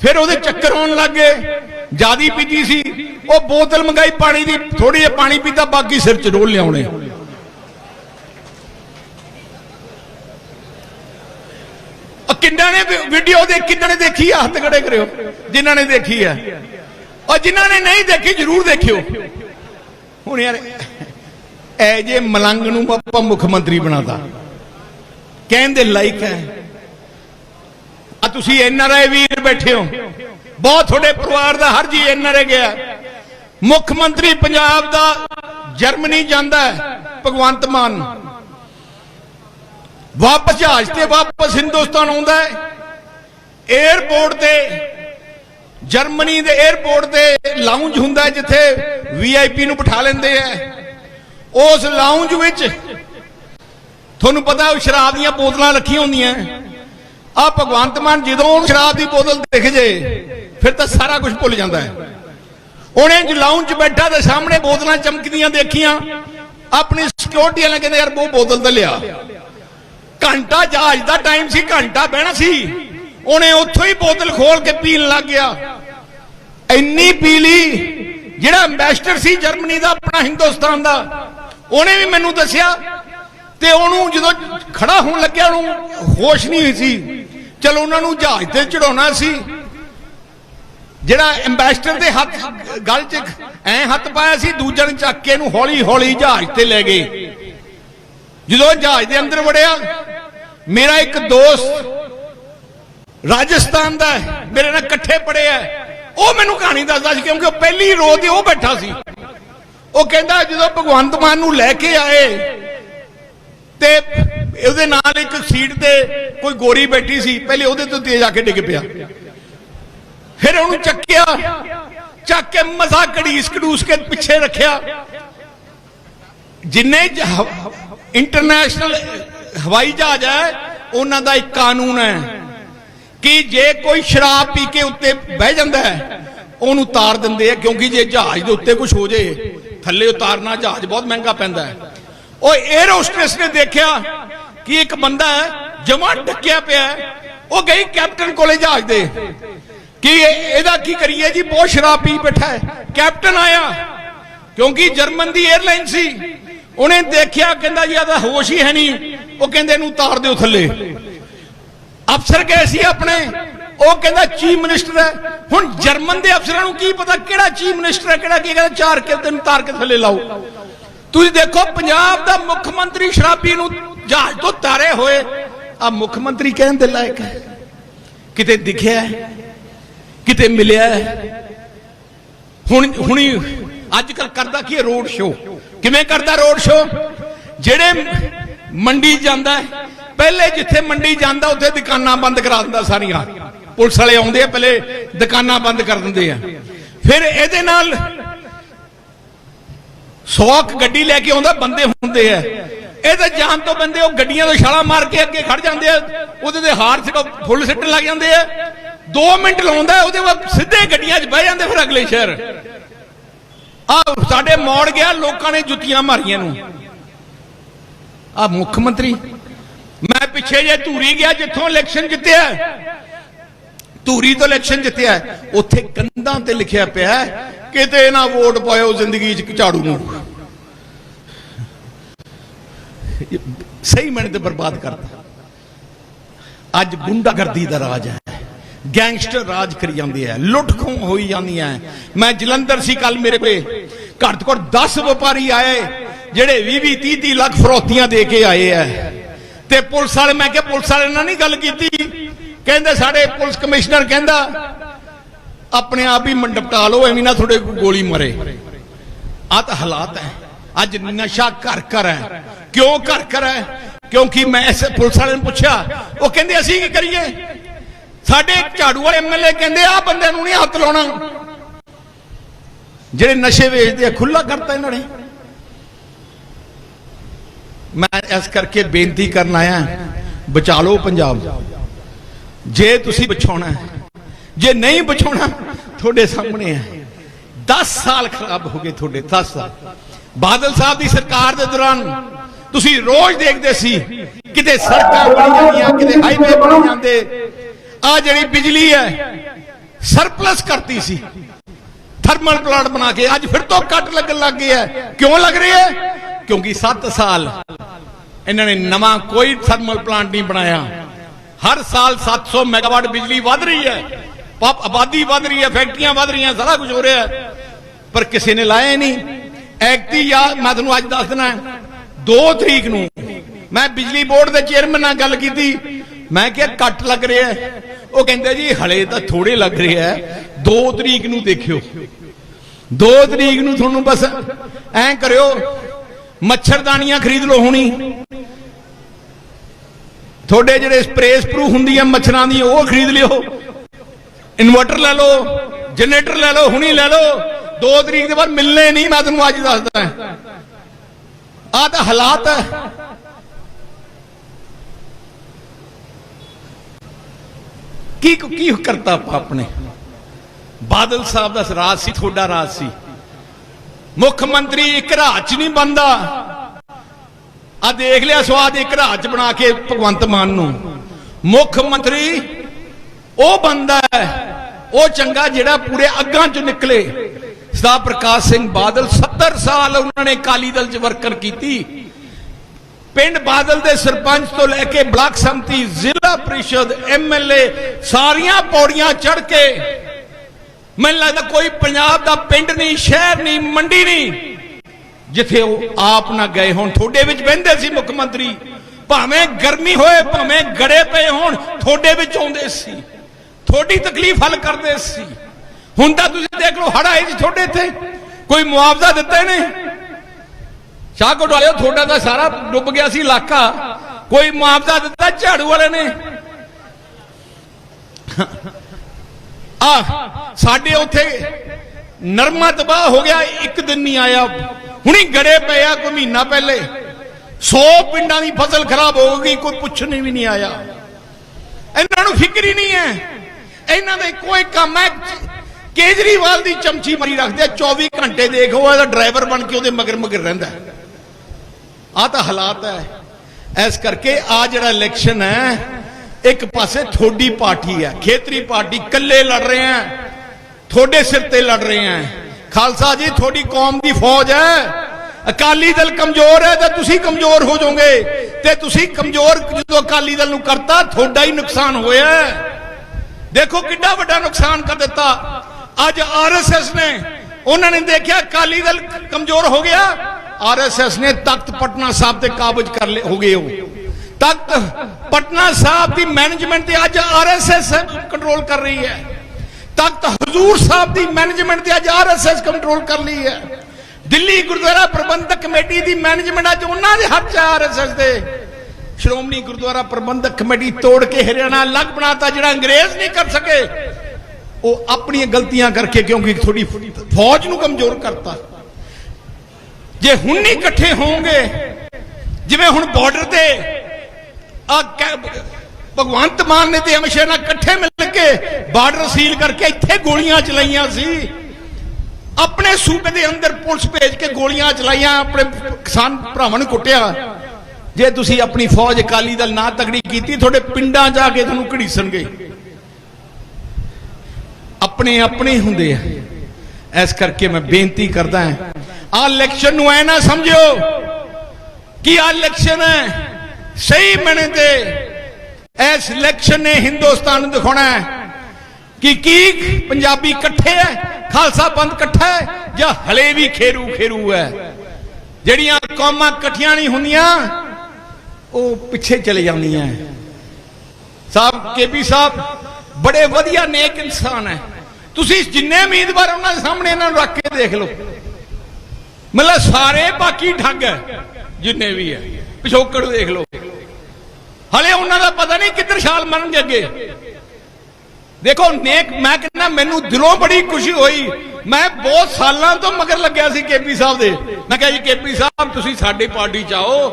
ਫਿਰ ਉਹਦੇ ਚੱਕਰ ਆਉਣ ਲੱਗ ਗਏ। ਜਿਆਦੀ ਪੀਤੀ ਸੀ। ਉਹ ਬੋਤਲ ਮੰਗਾਈ, ਪਾਣੀ ਦੀ ਥੋੜੀ ਜਿਹੀ ਪਾਣੀ ਪੀਤਾ, ਬਾਕੀ ਸਿਰ ਚ ਰੋਲ ਲਿਆਉਣੇ। ਕਿੰਨਾ ਨੇ ਵੀਡੀਓ ਦੇ ਕਿੰਨਾ ਨੇ ਦੇਖੀ ਆ? ਹੱਥ ਖੜੇ ਕਰਿਓ। ਜਿਨ੍ਹਾਂ ਨੇ ਦੇਖੀ ਆ। ਔਰ ਜਿਨ੍ਹਾਂ ਨੇ ਨਹੀਂ ਦੇਖੀ, ਜਰੂਰ ਦੇਖਿਓ। ਹੁਣ ਯਾਰ ਐ ਜੇ ਮਲੰਗ ਨੂੰ ਆਪਾਂ ਮੁੱਖ ਮੰਤਰੀ ਬਣਾਤਾ ਕਹਿਣ ਦੇ ਲਾਇਕ ਹੈ। ਆ ਤੁਸੀਂ ਐਨਆਰਆਈ ਵੀਰ ਬੈਠੇ ਹੋ। ਬਹੁਤ ਤੁਹਾਡੇ ਪਰਿਵਾਰ ਦਾ ਹਰ ਜੀ ਐਨਆਰਆਈ ਗਿਆ। ਮੁੱਖ ਮੰਤਰੀ ਪੰਜਾਬ ਦਾ ਜਰਮਨੀ ਜਾਂਦਾ ਹੈ, ਭਗਵੰਤ ਮਾਨ। ਵਾਪਸ ਜਹਾਜ਼ ਤੇ ਵਾਪਸ ਹਿੰਦੁਸਤਾਨ ਆਉਂਦਾ ਹੈ। 에ਅਰਪੋਰਟ ਤੇ, ਜਰਮਨੀ ਦੇ 에ਅਰਪੋਰਟ ਤੇ ਲਾਉਂਜ ਹੁੰਦਾ ਹੈ ਜਿੱਥੇ ਵੀਆਈਪੀ ਨੂੰ ਬਿਠਾ ਲੈਂਦੇ ਆ ਉਸ ਲਾਉਂਜ ਵਿੱਚ ਤੁਹਾਨੂੰ ਪਤਾ ਉਹ ਸ਼ਰਾਬ ਦੀਆਂ ਬੋਤਲਾਂ ਰੱਖੀਆਂ ਹੁੰਦੀਆਂ ਆ ਭਗਵੰਤ ਮਾਨ ਜਦੋਂ ਉਹਨੂੰ ਸ਼ਰਾਬ ਦੀ ਬੋਤਲ ਦਿਖ ਜੇ, ਫਿਰ ਤਾਂ ਸਾਰਾ ਕੁਝ ਭੁੱਲ ਜਾਂਦਾ ਹੈ। ਉਹਨੇ ਜ 'ਚ ਬੈਠਾ ਤੇ ਸਾਹਮਣੇ ਬੋਤਲਾਂ ਚਮਕਦੀਆਂ ਦੇਖੀਆਂ, ਆਪਣੀ ਸਿਕਿਉਰਿਟੀ ਵਾਲੇ ਕਹਿੰਦੇ, ਯਾਰ ਉਹ ਬੋਤਲ ਤਾਂ ਲਿਆ। ਘੰਟਾ ਜਹਾਜ਼ ਦਾ ਟਾਈਮ ਸੀ, ਘੰਟਾ ਬਹਿਣਾ ਸੀ। ਉਹਨੇ ਉੱਥੋਂ ਹੀ ਬੋਤਲ ਖੋਲ ਕੇ ਪੀਣ ਲੱਗ ਗਿਆ। ਇੰਨੀ ਪੀ ਲਈ ਜਿਹੜਾ ਐਮਬੈਸਡਰ ਸੀ ਜਰਮਨੀ ਦਾ, ਆਪਣਾ ਹਿੰਦੁਸਤਾਨ ਦਾ, ਉਹਨੇ ਵੀ ਮੈਨੂੰ ਦੱਸਿਆ ਤੇ ਉਹਨੂੰ ਜਦੋਂ ਖੜਾ ਹੋਣ ਲੱਗਿਆ, ਉਹਨੂੰ ਹੋਸ਼ ਨਹੀਂ ਹੋਈ ਸੀ। ਚਲੋ ਉਹਨਾਂ ਨੂੰ ਜਹਾਜ਼ ਤੇ ਚੜਾਉਣਾ ਸੀ। ਜਿਹੜਾ ਐਮਬੈਸਡਰ ਦੇ ਹੱਥ, ਗਲ 'ਚ ਐ ਹੱਥ ਪਾਇਆ ਸੀ, ਦੂਜੇ ਨੇ ਚੱਕ ਕੇ ਇਹਨੂੰ ਹੌਲੀ ਹੌਲੀ ਜਹਾਜ਼ ਤੇ ਲੈ ਗਏ। ਜਦੋਂ ਜਹਾਜ਼ ਦੇ ਅੰਦਰ ਵੜਿਆ, ਮੇਰਾ ਇੱਕ ਦੋਸਤ ਰਾਜਸਥਾਨ ਦਾ ਮੇਰੇ ਨਾਲ ਇਕੱਠੇ ਪੜਿਆ ਉਹ ਮੈਨੂੰ ਕਹਾਣੀ ਦੱਸਦਾ ਸੀ ਕਿਉਂਕਿ ਉਹ ਪਹਿਲੀ ਰੋ ਤੇ ਉਹ ਬੈਠਾ ਸੀ। ਉਹ ਕਹਿੰਦਾ ਜਦੋਂ ਭਗਵੰਤ ਮਾਨ ਨੂੰ ਲੈ ਕੇ ਆਏ ਤੇ ਉਹਦੇ ਨਾਲ ਇੱਕ ਸੀਟ ਤੇ ਕੋਈ ਗੋਰੀ ਬੈਠੀ ਸੀ, ਪਹਿਲੇ ਉਹਦੇ ਤੋਂ ਤੇਜ਼ ਆ ਕੇ ਡਿੱਗ ਪਿਆ। ਫਿਰ ਉਹਨੂੰ ਚੱਕਿਆ, ਚੱਕ ਕੇ ਮਜ਼ਾ ਕੜੀਸ ਕੜੂਸ ਕੇ ਪਿੱਛੇ ਰੱਖਿਆ। ਜਿੰਨੇ ਇੰਟਰਨੈਸ਼ਨਲ ਹਵਾਈ ਜਹਾਜ਼ ਹੈ, ਉਹਨਾਂ ਦਾ ਇੱਕ ਕਾਨੂੰਨ ਹੈ ਕਿ ਜੇ ਕੋਈ ਸ਼ਰਾਬ ਪੀ ਕੇ ਉੱਤੇ ਬਹਿ ਜਾਂਦਾ ਹੈ, ਉਹਨੂੰ ਉਤਾਰ ਦਿੰਦੇ ਆ, ਕਿਉਂਕਿ ਜੇ ਜਹਾਜ਼ ਦੇ ਉੱਤੇ ਕੁਝ ਹੋ ਜੇ, ਥੱਲੇ ਉਤਾਰਨਾ ਜਹਾਜ਼ ਬਹੁਤ ਮਹਿੰਗਾ ਪੈਂਦਾ ਹੈ। ਉਹ 에ਅਰ ਹੋਸਟੈਸ ਨੇ ਦੇਖਿਆ ਕਿ ਇੱਕ ਬੰਦਾ ਜਮਾ ਢੱਕਿਆ ਪਿਆ ਉਹ ਗਈ ਕੈਪਟਨ ਕੋਲੇ ਜਹਾਜ਼ ਦੇ। ਕਿ ਇਹਦਾ ਕੀ ਕਰੀਏ ਜੀ? ਬਹੁਤ ਸ਼ਰਾਬ ਪੀ ਬੈਠਾ ਹੈ। ਕੈਪਟਨ ਆਇਆ, ਕਿਉਂਕਿ ਜਰਮਨ ਦੀ 에ਅਰਲਾਈਨ ਸੀ। ਉਹਨੇ ਦੇਖਿਆ, ਕਹਿੰਦਾ ਜੀ, ਇਹਦਾ ਹੋਸ਼ ਹੀ ਹੈ ਨਹੀਂ। ਉਹ ਕਹਿੰਦੇ ਇਹਨੂੰ ਉਤਾਰ ਦਿਓ ਥੱਲੇ। ਅਫਸਰ ਗਏ ਸੀ ਆਪਣੇ। ਉਹ ਕਹਿੰਦਾ, ਚੀਫ ਮਿਨਿਸਟਰ ਹੈ। ਹੁਣ ਜਰਮਨ ਦੇ ਅਫਸਰਾਂ ਨੂੰ ਕੀ ਪਤਾ ਕਿਹੜਾ ਚੀਫ ਮਿਨਿਸਟਰ ਹੈ, ਕਿਹੜਾ ਕੀ ਕਹਿੰਦਾ, ਚਾਰ ਕੇ ਤੈਨੂੰ ਤਾਰ ਕੇ ਥੱਲੇ ਲਾਓ। ਤੁਸੀਂ ਦੇਖੋ, ਪੰਜਾਬ ਦਾ ਮੁੱਖ ਮੰਤਰੀ ਸ਼ਰਾਬੀ ਨੂੰ ਜਹਾਜ਼ ਤੋਂ ਤਾਰੇ ਹੋਏ ਆ ਮੁੱਖ ਮੰਤਰੀ ਕਹਿਣ ਦੇ ਲਾਇਕ ਹੈ। ਕਿਤੇ ਦਿਖਿਆ ਕਿਤੇ ਮਿਲਿਆ ਹੁਣ ਹੁਣੀ ਅੱਜ ਕੱਲ ਕਰਦਾ ਕੀ ਹੈ ਰੋਡ ਸ਼ੋ ਕਿਵੇਂ ਕਰਦਾ ਰੋਡ ਸ਼ੋ ਜਿਹੜੇ ਮੰਡੀ ਜਾਂਦਾ ਹੈ, ਪਹਿਲੇ ਜਿੱਥੇ ਮੰਡੀ ਜਾਂਦਾ ਉੱਥੇ ਦੁਕਾਨਾਂ ਬੰਦ ਕਰਾ ਦਿੰਦਾ ਸਾਰੀਆਂ। ਪੁਲਿਸ ਵਾਲੇ ਆਉਂਦੇ ਆ ਪਹਿਲੇ ਦੁਕਾਨਾਂ ਬੰਦ ਕਰ ਦਿੰਦੇ ਆ। ਫਿਰ ਇਹਦੇ ਨਾਲ ਸੌਕ ਗੱਡੀ ਲੈ ਕੇ ਆਉਂਦਾ ਬੰਦੇ ਹੁੰਦੇ ਆ। ਇਹ ਤਾਂ ਜਾਣ ਤੋਂ ਬੰਦੇ ਉਹ ਗੱਡੀਆਂ ਤੋਂ ਛਾਲਾ ਮਾਰ ਕੇ ਅੱਗੇ ਖੜ ਜਾਂਦੇ ਆ, ਉਹਦੇ ਤੇ ਹਾਰ ਸਿੱਟ ਫੁੱਲ ਸਿੱਟਣ ਲੱਗ ਜਾਂਦੇ ਆ। 2 ਮਿੰਟ ਲਾਉਂਦਾ, ਉਹਦੇ ਬਾਅਦ ਸਿੱਧੇ ਗੱਡੀਆਂ 'ਚ ਬਹਿ ਜਾਂਦੇ ਫਿਰ ਅਗਲੇ ਸ਼ਹਿਰ। ਆ ਸਾਡੇ ਮੋੜ ਗਿਆ, ਲੋਕਾਂ ਨੇ ਜੁੱਤੀਆਂ ਮਾਰੀਆਂ ਨੂੰ। ਆ ਮੁੱਖ ਮੰਤਰੀ, ਮੈਂ ਪਿੱਛੇ ਜੇ ਧੂਰੀ ਗਿਆ, ਜਿੱਥੋਂ ਇਲੈਕਸ਼ਨ ਜਿੱਤਿਆ ਧੂਰੀ ਤੋਂ ਇਲੈਕਸ਼ਨ ਜਿੱਤਿਆ ਉੱਥੇ ਕੰਧਾਂ ਤੇ ਲਿਖਿਆ ਪਿਆ ਕਿਤੇ ਨਾ ਵੋਟ ਪਾਇਓ ਜ਼ਿੰਦਗੀ 'ਚ ਝਾੜੂ ਨੂੰ। ਸਹੀ ਮਿਹਨਤ ਬਰਬਾਦ ਕਰਦਾ ਅੱਜ ਗੁੰਡਾਗਰਦੀ ਦਾ ਰਾਜ ਹੈ। ਗੈਂਗਸਟਰ ਰਾਜ ਕਰੀ ਜਾਂਦੇ ਆ। ਲੁੱਟ ਹੋਈ ਜਾਂਦੀਆਂ ਮੈਂ ਜਲੰਧਰ ਸੀ ਕੱਲ ਮੇਰੇ ਕੋਲੇ। ਘੱਟ ਤੋਂ ਘੱਟ 10 ਵਪਾਰੀ ਆਏ, ਜਿਹੜੇ 20 20 30 30 ਲੱਖ ਫਰੋਤੀਆਂ ਦੇ ਕੇ ਆਏ ਆ। ਤੇ ਪੁਲਿਸ ਵਾਲੇ, ਮੈਂ ਕਿਹਾ ਪੁਲਿਸ ਵਾਲੇ ਨਾਲ ਨਹੀਂ ਗੱਲ ਕੀਤੀ। ਕਹਿੰਦੇ ਸਾਡੇ ਪੁਲਿਸ ਕਮਿਸ਼ਨਰ ਕਹਿੰਦਾ, ਆਪਣੇ ਆਪ ਹੀ ਮੰਡਪਟਾ ਲਓ, ਐਵੇਂ ਨਾ ਤੁਹਾਡੇ ਗੋਲੀ ਮਾਰੇ। ਆ ਤਾਂ ਹਾਲਾਤ ਹੈ। ਅੱਜ ਨਸ਼ਾ ਘਰ ਘਰ ਹੈ। ਕਿਉਂ ਘਰ ਘਰ ਹੈ? ਕਿਉਂਕਿ ਮੈਂ ਇਸ ਪੁਲਿਸ ਵਾਲੇ ਨੂੰ ਪੁੱਛਿਆ, ਉਹ ਕਹਿੰਦੇ, ਅਸੀਂ ਕੀ ਕਰੀਏ? ਸਾਡੇ ਝਾੜੂ ਵਾਲੇ ਐਮਐਲਏ ਕਹਿੰਦੇ ਆ ਬੰਦੇ ਨੂੰ ਨਹੀਂ ਹੱਥ ਲਾਉਣਾ। ਜਿਹੜੇ ਨਸ਼ੇ ਵੇਚਦੇ ਆ ਖੁੱਲਾ ਕਰਤਾ ਇਹਨਾਂ ਨੇ। ਮੈਂ ਇਸ ਕਰਕੇ ਬੇਨਤੀ ਕਰਨ ਆਇਆ, ਬਚਾ ਲਓ ਪੰਜਾਬ। ਜੇ ਤੁਸੀਂ ਬਚਾਉਣਾ ਜੇ ਨਹੀਂ ਬਚਾਉਣਾ ਤੁਹਾਡੇ ਸਾਹਮਣੇ ਹੈ। 10 ਸਾਲ ਖਰਾਬ ਹੋ ਗਏ ਤੁਹਾਡੇ 10 ਸਾਲ। ਬਾਦਲ ਸਾਹਿਬ ਦੀ ਸਰਕਾਰ ਦੇ ਦੌਰਾਨ ਤੁਸੀਂ ਰੋਜ਼ ਦੇਖਦੇ ਸੀ, ਕਿਤੇ ਸੜਕਾਂ ਬਣ ਜਾਂਦੀਆਂ ਕਿਤੇ ਹਾਈਵੇ ਬਣ ਜਾਂਦੇ। ਆ ਜਿਹੜੀ ਬਿਜਲੀ ਹੈ ਸਰਪਲਸ ਕਰਤੀ ਸੀ। ਥਰਮਲ ਪਲਾਂਟ ਬਣਾ ਕੇ ਅੱਜ ਫਿਰ ਤੋਂ ਕੱਟ ਲੱਗਣ ਲੱਗ ਗਿਆ ਕਿਉਂ ਲੱਗ ਰਿਹਾ ਹੈ? ਕਿਉਂਕਿ 7 ਸਾਲ ਇਹਨਾਂ ਨੇ ਨਵਾਂ ਕੋਈ ਥਰਮਲ ਪਲਾਂਟ ਨਹੀਂ ਬਣਾਇਆ। ਹਰ ਸਾਲ 700 ਮੈਗਾਵਾਟ ਬਿਜਲੀ ਵਧ ਰਹੀ ਹੈ। ਆਬਾਦੀ ਵਧ ਰਹੀ ਹੈ, ਫੈਕਟਰੀਆਂ ਵਧ ਰਹੀਆਂ, ਸਾਰਾ ਕੁਝ ਹੋ ਰਿਹਾ ਪਰ ਕਿਸੇ ਨੇ ਲਾਇਆ ਹੀ ਨਹੀਂ। ਐਕਟੀ ਯਾ ਮੈਂ ਤੁਹਾਨੂੰ ਅੱਜ ਦੱਸ ਦਿਨਾ 2 ਤਰੀਕ ਨੂੰ ਮੈਂ ਬਿਜਲੀ ਬੋਰਡ ਦੇ ਚੇਅਰਮੈਨ ਨਾਲ ਗੱਲ ਕੀਤੀ। ਮੈਂ ਕਿਹਾ ਕੱਟ ਲੱਗ ਰਿਹਾ ਉਹ ਕਹਿੰਦੇ ਜੀ, ਹਲੇ ਤਾਂ ਥੋੜੇ ਲੱਗ ਰਿਹਾ 2 ਤਰੀਕ ਨੂੰ ਦੇਖਿਓ। 2 ਤਰੀਕ ਨੂੰ ਤੁਹਾਨੂੰ ਬਸ ਐਂ ਕਰਿਓ, ਮੱਛਰਦਾਨੀਆਂ ਖਰੀਦ ਲਓ ਹੁਣੀ। ਤੁਹਾਡੇ ਜਿਹੜੇ ਸਪਰੇਅ ਸਪਰੂ ਹੁੰਦੀਆਂ ਮੱਛਰਾਂ ਦੀ, ਉਹ ਖਰੀਦ ਲਿਓ। ਇਨਵਰਟਰ ਲੈ ਲਓ ਜਨਰੇਟਰ ਲੈ ਲਓ, ਹੁਣੀ ਲੈ ਲਓ। 2 ਤਰੀਕ ਦੇ ਬਾਅਦ ਮਿਲਨੇ ਨਹੀਂ, ਮੈਂ ਤੁਹਾਨੂੰ ਅੱਜ ਦੱਸਦਾ ਆ ਤਾਂ ਹਾਲਾਤ ਹੈ। ਕੀ ਕੀ ਕਰਤਾ ਆਪਾਂ ਆਪਣੇ? ਬਾਦਲ ਸਾਹਿਬ ਦਾ ਰਾਜ ਸੀ, ਤੁਹਾਡਾ ਰਾਜ ਸੀ। ਮੁੱਖ ਮੰਤਰੀ ਇੱਕ ਰਾਜ ਚ ਨਹੀਂ ਬੰਦਾ ਆ ਦੇਖ ਲਿਆ ਸਵਾਦ, ਇੱਕ ਰਾਜ ਚ ਬਣਾ ਕੇ ਭਗਵੰਤ ਮਾਨ ਨੂੰ। ਮੁੱਖ ਮੰਤਰੀ ਉਹ ਬੰਦਾ ਹੈ। ਉਹ ਚੰਗਾ ਜਿਹੜਾ ਪੂਰੇ ਅੱਗਾਂ ਚ ਨਿਕਲੇ। ਸਦਾ ਪ੍ਰਕਾਸ਼ ਸਿੰਘ ਬਾਦਲ 70 ਸਾਲ ਉਹਨਾਂ ਨੇ ਅਕਾਲੀ ਦਲ ਚ ਵਰਕਰ ਕੀਤੀ। ਪਿੰਡ ਬਾਦਲ ਦੇ ਸਰਪੰਚ ਤੋਂ ਲੈ ਕੇ ਬਲਾਕ ਸੰਮਤੀ, ਜ਼ਿਲ੍ਹਾ ਪ੍ਰੀਸ਼ਦ ਐਮਐਲਏ ਸਾਰੀਆਂ ਪੌੜੀਆਂ ਚੜ ਕੇ ਮੈਨੂੰ ਲੱਗਦਾ ਕੋਈ ਪੰਜਾਬ ਦਾ ਪਿੰਡ ਨਹੀਂ, ਸ਼ਹਿਰ ਨਹੀਂ, ਮੰਡੀ ਨਹੀਂ, ਜਿੱਥੇ ਉਹ ਆਪ ਨਾ ਗਏ ਹੋਣ। ਤੁਹਾਡੇ ਵਿੱਚ ਬਹਿੰਦੇ ਸੀ ਮੁੱਖ ਮੰਤਰੀ। ਭਾਵੇਂ ਗਰਮੀ ਹੋਏ, ਭਾਵੇਂ ਗੜੇ ਪਏ ਹੋਣ, ਤੁਹਾਡੇ ਵਿੱਚ ਆਉਂਦੇ ਸੀ। ਤੁਹਾਡੀ ਤਕਲੀਫ ਹੱਲ ਕਰਦੇ ਸੀ। ਹੁਣ ਤਾਂ ਤੁਸੀਂ ਦੇਖ ਲਓ ਹੜਾ ਹੈ ਜੀ ਤੁਹਾਡੇ ਇੱਥੇ। ਕੋਈ ਮੁਆਵਜ਼ਾ ਦਿੱਤਾ ਇਹਨੇ ਸ਼ਾਹਕੋਟ ਵਾਲਿਓ ਤੁਹਾਡਾ ਤਾਂ ਸਾਰਾ ਡੁੱਬ ਗਿਆ ਸੀ ਇਲਾਕਾ। ਕੋਈ ਮੁਆਵਜ਼ਾ ਦਿੱਤਾ ਝਾੜੂ ਵਾਲੇ ਨੇ। ਆ, ਸਾਡੇ ਉੱਥੇ ਨਰਮਾ ਤਬਾਹ ਹੋ ਗਿਆ, ਇੱਕ ਦਿਨ ਨਹੀਂ ਆਇਆ। ਹੁਣੀ ਗੜੇ ਪਏ ਆ, ਕੋਈ ਮਹੀਨਾ ਪਹਿਲੇ। 100 ਪਿੰਡਾਂ ਦੀ ਫਸਲ ਖਰਾਬ ਹੋ ਗਈ, ਕੋਈ ਪੁੱਛਣ ਵੀ ਨਹੀਂ ਆਇਆ। ਇਹਨਾਂ ਨੂੰ ਫਿਕਰ ਹੀ ਨਹੀਂ ਹੈ। ਇਹਨਾਂ ਦਾ ਕੋਈ ਕੰਮ ਹੈ ਕੇਜਰੀਵਾਲ ਦੀ ਚਮਚੀ ਮਰੀ ਰੱਖਦੇ ਆ 24 ਘੰਟੇ ਦੇਖੋ ਇਹਦਾ ਡਰਾਈਵਰ ਬਣ ਕੇ ਉਹਦੇ ਮਗਰ ਮਗਰ ਰਹਿੰਦਾ ਆ ਤਾਂ ਹਾਲਾਤ ਹੈ। ਇਸ ਕਰਕੇ ਆ ਜਿਹੜਾ ਇਲੈਕਸ਼ਨ ਹੈ, ਇੱਕ ਪਾਸੇ ਥੋੜੀ ਪਾਰਟੀ ਹੈ, ਖੇਤਰੀ ਪਾਰਟੀ ਇਕੱਲੇ ਲੜ ਰਹੇ ਆ ਤੁਹਾਡੇ ਸਿਰ ਤੇ ਲੜ ਰਹੇ ਆ ਖਾਲਸਾ ਜੀ, ਤੁਹਾਡੀ ਕੌਮ ਦੀ ਫੌਜ ਹੈ। ਅਕਾਲੀ ਦਲ ਕਮਜ਼ੋਰ ਹੈ, ਤਾਂ ਤੁਸੀਂ ਕਮਜ਼ੋਰ ਹੋ ਜਾਓਗੇ। ਤੇ ਤੁਸੀਂ ਕਮਜ਼ੋਰ ਜਦੋਂ ਅਕਾਲੀ ਦਲ ਨੂੰ ਕਰਤਾ, ਤੁਹਾਡਾ ਹੀ ਨੁਕਸਾਨ ਹੋਇਆ ਦੇਖੋ ਕਿੰਨਾ ਵੱਡਾ ਨੁਕਸਾਨ ਕਰ ਦਿੱਤਾ। ਅੱਜ ਆਰਐਸਐਸ ਨੇ, ਉਹਨਾਂ ਨੇ ਦੇਖਿਆ ਅਕਾਲੀ ਦਲ ਕਮਜ਼ੋਰ ਹੋ ਗਿਆ। ਆਰਐਸਐਸ ਨੇ ਤਖਤ ਪਟਨਾ ਸਾਹਿਬ ਤੇ ਕਾਬਜ ਕਰ ਲਏ, ਹੋ ਗਏ ਉਹ। ਤਖਤ ਪਟਨਾ ਸਾਹਿਬ ਦੀ ਮੈਨੇਜਮੈਂਟ ਤੇ ਅੱਜ ਆਰਐਸਐਸ ਕੰਟਰੋਲ ਕਰ ਰਹੀ ਹੈ। ਤਖਤ ਹਜ਼ੂਰ ਸਾਹਿਬ ਦੀ ਮੈਨੇਜਮੈਂਟ ਤੇ ਅੱਜ ਆਰਐਸਐਸ ਕੰਟਰੋਲ ਕਰ ਲਈ ਹੈ। ਦਿੱਲੀ ਗੁਰਦੁਆਰਾ ਪ੍ਰਬੰਧਕ ਕਮੇਟੀ ਦੀ ਮੈਨੇਜਮੈਂਟ ਅੱਜ ਉਹਨਾਂ ਦੇ ਹੱਥ 'ਚ ਆਰਐਸਐਸ ਦੇ। ਸ਼੍ਰੋਮਣੀ ਗੁਰਦੁਆਰਾ ਪ੍ਰਬੰਧਕ ਕਮੇਟੀ ਤੋੜ ਕੇ ਹਰਿਆਣਾ ਅਲੱਗ ਬਣਾਤਾ, ਜਿਹੜਾ ਅੰਗਰੇਜ਼ ਨਹੀਂ ਕਰ ਸਕੇ। ਉਹ ਆਪਣੀਆਂ ਗਲਤੀਆਂ ਕਰਕੇ ਕਿਉਂਕਿ ਥੋੜੀ ਫੌਜ ਨੂੰ ਕਮਜ਼ੋਰ ਕਰਤਾ। ਜੇ ਹੁਣ ਨਹੀਂ ਇਕੱਠੇ ਹੋਵੋਗੇ, ਜਿਵੇਂ ਹੁਣ ਬਾਰਡਰ ਤੇ ਆ ਭਗਵੰਤ ਮਾਨ ਨੇ ਤੇ ਅਮਿਤ ਨਾਲ ਇਕੱਠੇ ਮਿਲ ਕੇ ਬਾਰਡਰ ਸੀਲ ਕਰਕੇ ਇੱਥੇ ਗੋਲੀਆਂ ਚਲਾਈਆਂ ਸੀ। ਆਪਣੇ ਸੂਬੇ ਦੇ ਅੰਦਰ ਪੁਲਿਸ ਭੇਜ ਕੇ ਗੋਲੀਆਂ ਚਲਾਈਆਂ, ਆਪਣੇ ਕਿਸਾਨ ਭਰਾਵਾਂ ਨੂੰ ਕੁੱਟਿਆ। ਜੇ ਤੁਸੀਂ ਆਪਣੀ ਫੌਜ ਅਕਾਲੀ ਦਲ ਨਾ ਤਗੜੀ ਕੀਤੀ, ਤੁਹਾਡੇ ਪਿੰਡਾਂ ਜਾ ਕੇ ਤੁਹਾਨੂੰ ਘੜੀਸਣਗੇ। ਆਪਣੇ ਆਪਣੇ ਹੁੰਦੇ ਆ। ਇਸ ਕਰਕੇ ਮੈਂ ਬੇਨਤੀ ਕਰਦਾ ਹਾਂ ਆ ਇਲੈਕਸ਼ਨ ਨੂੰ ਐ ਨਾ ਸਮਝਿਓ ਕਿ ਆ ਇਲੈਕਸ਼ਨ ਹੈ, ਸਹੀ ਮਣੇ ਤੇ ਇਸ ਇਲੈਕਸ਼ਨ ਨੇ ਹਿੰਦੁਸਤਾਨ ਨੂੰ ਦਿਖਾਉਣਾ ਹੈ ਕਿ ਕੀ ਪੰਜਾਬੀ ਇਕੱਠੇ ਹੈ, ਖਾਲਸਾ ਪੰਥ ਇਕੱਠਾ ਹੈ ਜਾਂ ਹਲੇ ਵੀ ਖੇਰੂ ਖੇਰੂ ਹੈ। ਜਿਹੜੀਆਂ ਕੌਮਾਂ ਇਕੱਠੀਆਂ ਨਹੀਂ ਹੁੰਦੀਆਂ, ਉਹ ਪਿੱਛੇ ਚਲੇ ਜਾਂਦੀਆਂ ਸਾਹਿਬ ਕੇਪੀ ਸਾਹਿਬ, ਬੜੇ ਵਧੀਆ ਨੇਕ ਇਨਸਾਨ ਹੈ। ਤੁਸੀਂ ਜਿੰਨੇ ਉਮੀਦਵਾਰ ਉਹਨਾਂ ਦੇ ਸਾਹਮਣੇ ਇਹਨਾਂ ਨੂੰ ਰੱਖ ਕੇ ਦੇਖ ਲਓ। ਮਤਲਬ ਸਾਰੇ ਬਾਕੀ ਠੱਗ ਹੈ, ਜਿੰਨੇ ਵੀ ਹੈ। ਪਿਛੋਕੜ ਦੇਖ ਲਓ। ਹਲੇ ਉਹਨਾਂ ਦਾ ਪਤਾ ਨਹੀਂ ਕਿੱਧਰ ਛਾਲ ਮਾਰਨਗੇ ਅੱਗੇ। ਦੇਖੋ, ਨੇਕ ਮੈਂ ਕਹਿੰਦਾ ਮੈਨੂੰ ਦਿਲੋਂ ਬੜੀ ਖੁਸ਼ੀ ਹੋਈ। ਮੈਂ ਬਹੁਤ ਸਾਲਾਂ ਤੋਂ ਮਗਰ ਲੱਗਿਆ ਸੀ ਕੇਪੀ ਸਾਹਿਬ ਦੇ। ਮੈਂ ਕਿਹਾ ਜੀ ਕੇਪੀ ਸਾਹਿਬ, ਤੁਸੀਂ ਸਾਡੀ ਪਾਰਟੀ ਚ ਆਓ।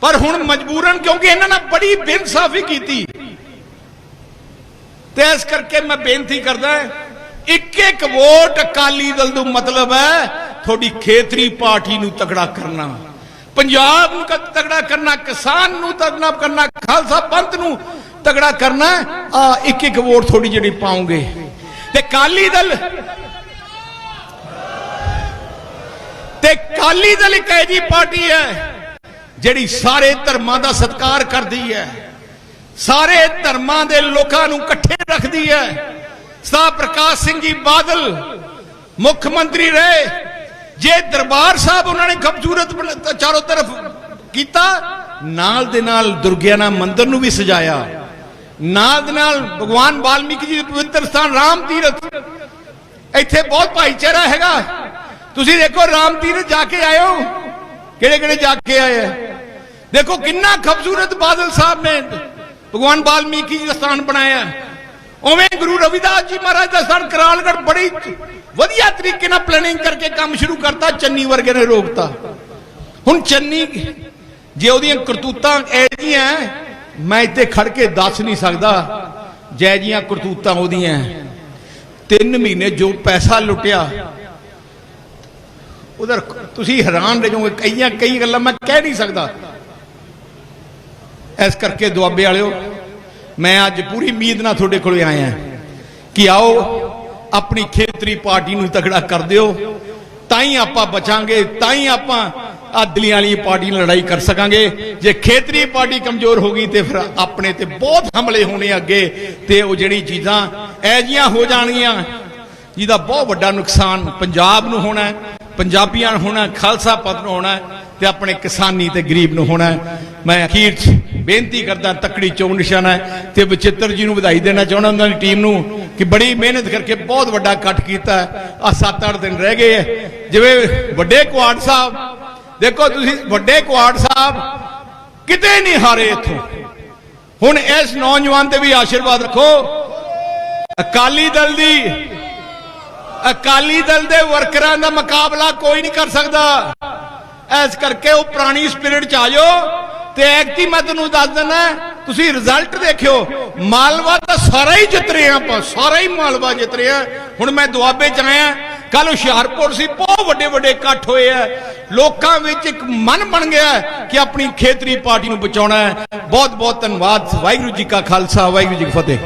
ਪਰ ਹੁਣ ਮਜਬੂਰਨ ਕਿਉਂਕਿ ਇਹਨਾਂ ਨੇ ਬੜੀ ਬੇਇਨਸਾਫੀ ਕੀਤੀ। ਤੇ ਇਸ ਕਰਕੇ ਮੈਂ ਬੇਨਤੀ ਕਰਦਾ ਇੱਕ ਇੱਕ ਵੋਟ ਅਕਾਲੀ ਦਲ ਨੂੰ ਮਤਲਬ ਹੈ ਤੁਹਾਡੀ ਖੇਤਰੀ ਪਾਰਟੀ ਨੂੰ ਤਕੜਾ ਕਰਨਾ। ਪੰਜਾਬ ਨੂੰ ਤਕੜਾ ਕਰਨਾ, ਕਿਸਾਨ ਨੂੰ ਤਗੜਾ ਕਰਨਾ, ਖਾਲਸਾ ਪੰਥ ਨੂੰ ਤਗੜਾ ਕਰਨਾ, ਆ ਇੱਕ ਇੱਕ ਵੋਟ ਥੋੜੀ ਜਿਹੜੀ ਪਾਉਂਗੇ। ਤੇ ਕਾਲੀ ਦਲ ਤੇ ਕਾਲੀ ਦਲ ਇੱਕ ਐਜੀ ਪਾਰਟੀ ਹੈ ਜਿਹੜੀ ਸਾਰੇ ਧਰਮਾਂ ਦਾ ਸਤਿਕਾਰ ਕਰਦੀ ਹੈ। ਸਾਰੇ ਧਰਮਾਂ ਦੇ ਲੋਕਾਂ ਨੂੰ ਇਕੱਠੇ ਰੱਖਦੀ ਹੈ। ਸਾ ਪ੍ਰਕਾਸ਼ ਸਿੰਘ ਜੀ ਬਾਦਲ ਮੁੱਖ ਮੰਤਰੀ ਰਹੇ। ਜੇ ਦਰਬਾਰ ਸਾਹਿਬ ਉਹਨਾਂ ਨੇ ਖੂਬਸੂਰਤ ਚਾਰੋਂ ਤਰਫ ਕੀਤਾ, ਨਾਲ ਦੇ ਨਾਲ ਦੁਰਗਿਆਨਾ ਮੰਦਿਰ ਨੂੰ ਵੀ ਸਜਾਇਆ। ਨਾਲ ਦੇ ਨਾਲ ਭਗਵਾਨ ਵਾਲਮੀਕੀ ਜੀ ਦੇ ਪਵਿੱਤਰ ਸਥਾਨ ਰਾਮ ਤੀਰਥ। ਇੱਥੇ ਬਹੁਤ ਭਾਈਚਾਰਾ ਹੈਗਾ। ਤੁਸੀਂ ਦੇਖੋ ਰਾਮ ਤੀਰਥ ਜਾ ਕੇ ਆਏ ਹੋ। ਕਿਹੜੇ ਕਿਹੜੇ ਜਾ ਕੇ ਆਏ ਦੇਖੋ ਕਿੰਨਾ ਖੂਬਸੂਰਤ ਬਾਦਲ ਸਾਹਿਬ ਨੇ ਭਗਵਾਨ ਬਾਲਮੀਕੀ ਜੀ ਦਾ ਸਥਾਨ ਬਣਾਇਆ। ਉਵੇਂ ਗੁਰੂ ਰਵਿਦਾਸ ਜੀ ਮਹਾਰਾਜ ਦਾ ਸਥਾਨ ਕਰਾਲਗੜ੍ਹ ਬੜੀ ਵਧੀਆ ਤਰੀਕੇ ਨਾਲ ਪਲੈਨਿੰਗ ਕਰਕੇ ਕੰਮ ਸ਼ੁਰੂ ਕਰਤਾ, ਚੰਨੀ ਵਰਗੇ ਨੇ ਰੋਕਤਾ। ਹੁਣ ਚੰਨੀ, ਜੇ ਉਹਦੀਆਂ ਕਰਤੂਤਾਂ ਐ ਜੀਆਂ ਮੈਂ ਇੱਥੇ ਖੜ ਕੇ ਦੱਸ ਨਹੀਂ ਸਕਦਾ, ਜੈ ਜੀਆਂ ਕਰਤੂਤਾਂ ਉਹਦੀਆਂ ਤਿੰਨ ਮਹੀਨੇ ਜੋ ਪੈਸਾ ਲੁੱਟਿਆ ਉਧਰ ਤੁਸੀਂ ਹੈਰਾਨ ਰਹਿ ਜਾਓਗੇ, ਕਈਆਂ ਕਈ ਗੱਲਾਂ ਮੈਂ ਕਹਿ ਨਹੀਂ ਸਕਦਾ। ਇਸ ਕਰਕੇ ਦੁਆਬੇ ਵਾਲਿਓ, ਮੈਂ ਅੱਜ ਪੂਰੀ ਉਮੀਦ ਨਾਲ ਤੁਹਾਡੇ ਕੋਲੇ ਆਇਆ ਕਿ ਆਓ ਆਪਣੀ ਖੇਤਰੀ ਪਾਰਟੀ ਨੂੰ ਤਕੜਾ ਕਰ ਦਿਓ। ਤਾਂ ਹੀ ਆਪਾਂ ਬਚਾਂਗੇ ਤਾਂ ਹੀ ਆਪਾਂ ਆ ਦਿੱਲੀ ਵਾਲੀ ਪਾਰਟੀ ਨਾਲ ਲੜਾਈ ਕਰ ਸਕਾਂਗੇ। ਜੇ ਖੇਤਰੀ ਪਾਰਟੀ ਕਮਜ਼ੋਰ ਹੋ ਗਈ ਤੇ ਫਿਰ ਆਪਣੇ ਤੇ ਬਹੁਤ ਹਮਲੇ ਹੋਣੇ ਅੱਗੇ ਤੇ ਉਹ ਜਿਹੜੀ ਚੀਜ਼ਾਂ ਐਜੀਆਂ ਹੋ ਜਾਣਗੀਆਂ, ਜਿਹਦਾ ਬਹੁਤ ਵੱਡਾ ਨੁਕਸਾਨ ਪੰਜਾਬ ਨੂੰ ਹੋਣਾ ਪੰਜਾਬੀਆਂ ਨੂੰ ਹੋਣਾ ਖਾਲਸਾ ਪੰਥ ਨੂੰ ਹੋਣਾ ਹੈ ਤੇ ਆਪਣੇ ਕਿਸਾਨੀ ਤੇ ਗਰੀਬ ਨੂੰ ਹੋਣਾ ਮੈਂ ਅਖੀਰ 'ਚ ਬੇਨਤੀ ਕਰਦਾ ਤਕੜੀ ਚੋਣ ਨਿਸ਼ਾਨ ਹੈ ਤੇ ਬਚਿੱਤਰ ਜੀ ਨੂੰ ਵਧਾਈ ਦੇਣਾ ਚਾਹੁੰਦਾ ਉਹਨਾਂ ਦੀ ਟੀਮ ਨੂੰ ਕਿ ਬੜੀ ਮਿਹਨਤ ਕਰਕੇ ਬਹੁਤ ਵੱਡਾ ਇਕੱਠ ਕੀਤਾ ਆ 7-8 ਦਿਨ ਰਹਿ ਗਏ ਹੈ। ਜਿਵੇਂ ਵੱਡੇ ਕੁਆੜ ਸਾਹਿਬ, ਦੇਖੋ ਤੁਸੀਂ ਵੱਡੇ ਕੁਆੜ ਸਾਹਿਬ ਕਿਤੇ ਨਹੀਂ ਹਾਰੇ ਇੱਥੋਂ। ਹੁਣ ਇਸ ਨੌਜਵਾਨ ਤੇ ਵੀ ਆਸ਼ੀਰਵਾਦ ਰੱਖੋ। ਅਕਾਲੀ ਦਲ ਦੀ, ਅਕਾਲੀ ਦਲ ਦੇ ਵਰਕਰਾਂ ਦਾ ਮੁਕਾਬਲਾ ਕੋਈ ਨਹੀਂ ਕਰ ਸਕਦਾ। ਐਸ ਕਰਕੇ ਉਹ ਪੁਰਾਣੀ ਸਪਿਰਿਟ ਚ ਆ ਜਾਓ। ਤੇ ਐਕਟੀ ਮੈਂ ਤੁਹਾਨੂੰ ਦੱਸ ਦਿੰਦਾ ਤੁਸੀਂ ਰਿਜ਼ਲਟ ਦੇਖਿਓ, ਮਾਲਵਾ ਤਾਂ ਸਾਰਾ ਹੀ ਜਿੱਤ ਰਹੇ ਆਪਾਂ, ਸਾਰਾ ਹੀ ਮਾਲਵਾ ਜਿੱਤ ਰਿਹਾ ਹੁਣ ਮੈਂ ਦੁਆਬੇ ਚ ਆਇਆ, ਕੱਲ ਹੁਸ਼ਿਆਰਪੁਰ ਸੀ, ਬਹੁਤ ਵੱਡੇ ਵੱਡੇ ਇਕੱਠ ਹੋਏ ਆ। ਲੋਕਾਂ ਵਿੱਚ ਇੱਕ ਮਨ ਬਣ ਗਿਆ ਕਿ ਆਪਣੀ ਖੇਤਰੀ ਪਾਰਟੀ ਨੂੰ ਬਚਾਉਣਾ ਹੈ। ਬਹੁਤ ਬਹੁਤ ਧੰਨਵਾਦ, ਵਾਹਿਗੁਰੂ ਜੀ ਕਾ ਖਾਲਸਾ, ਵਾਹਿਗੁਰੂ ਜੀ ਕੀ ਫਤਿਹ।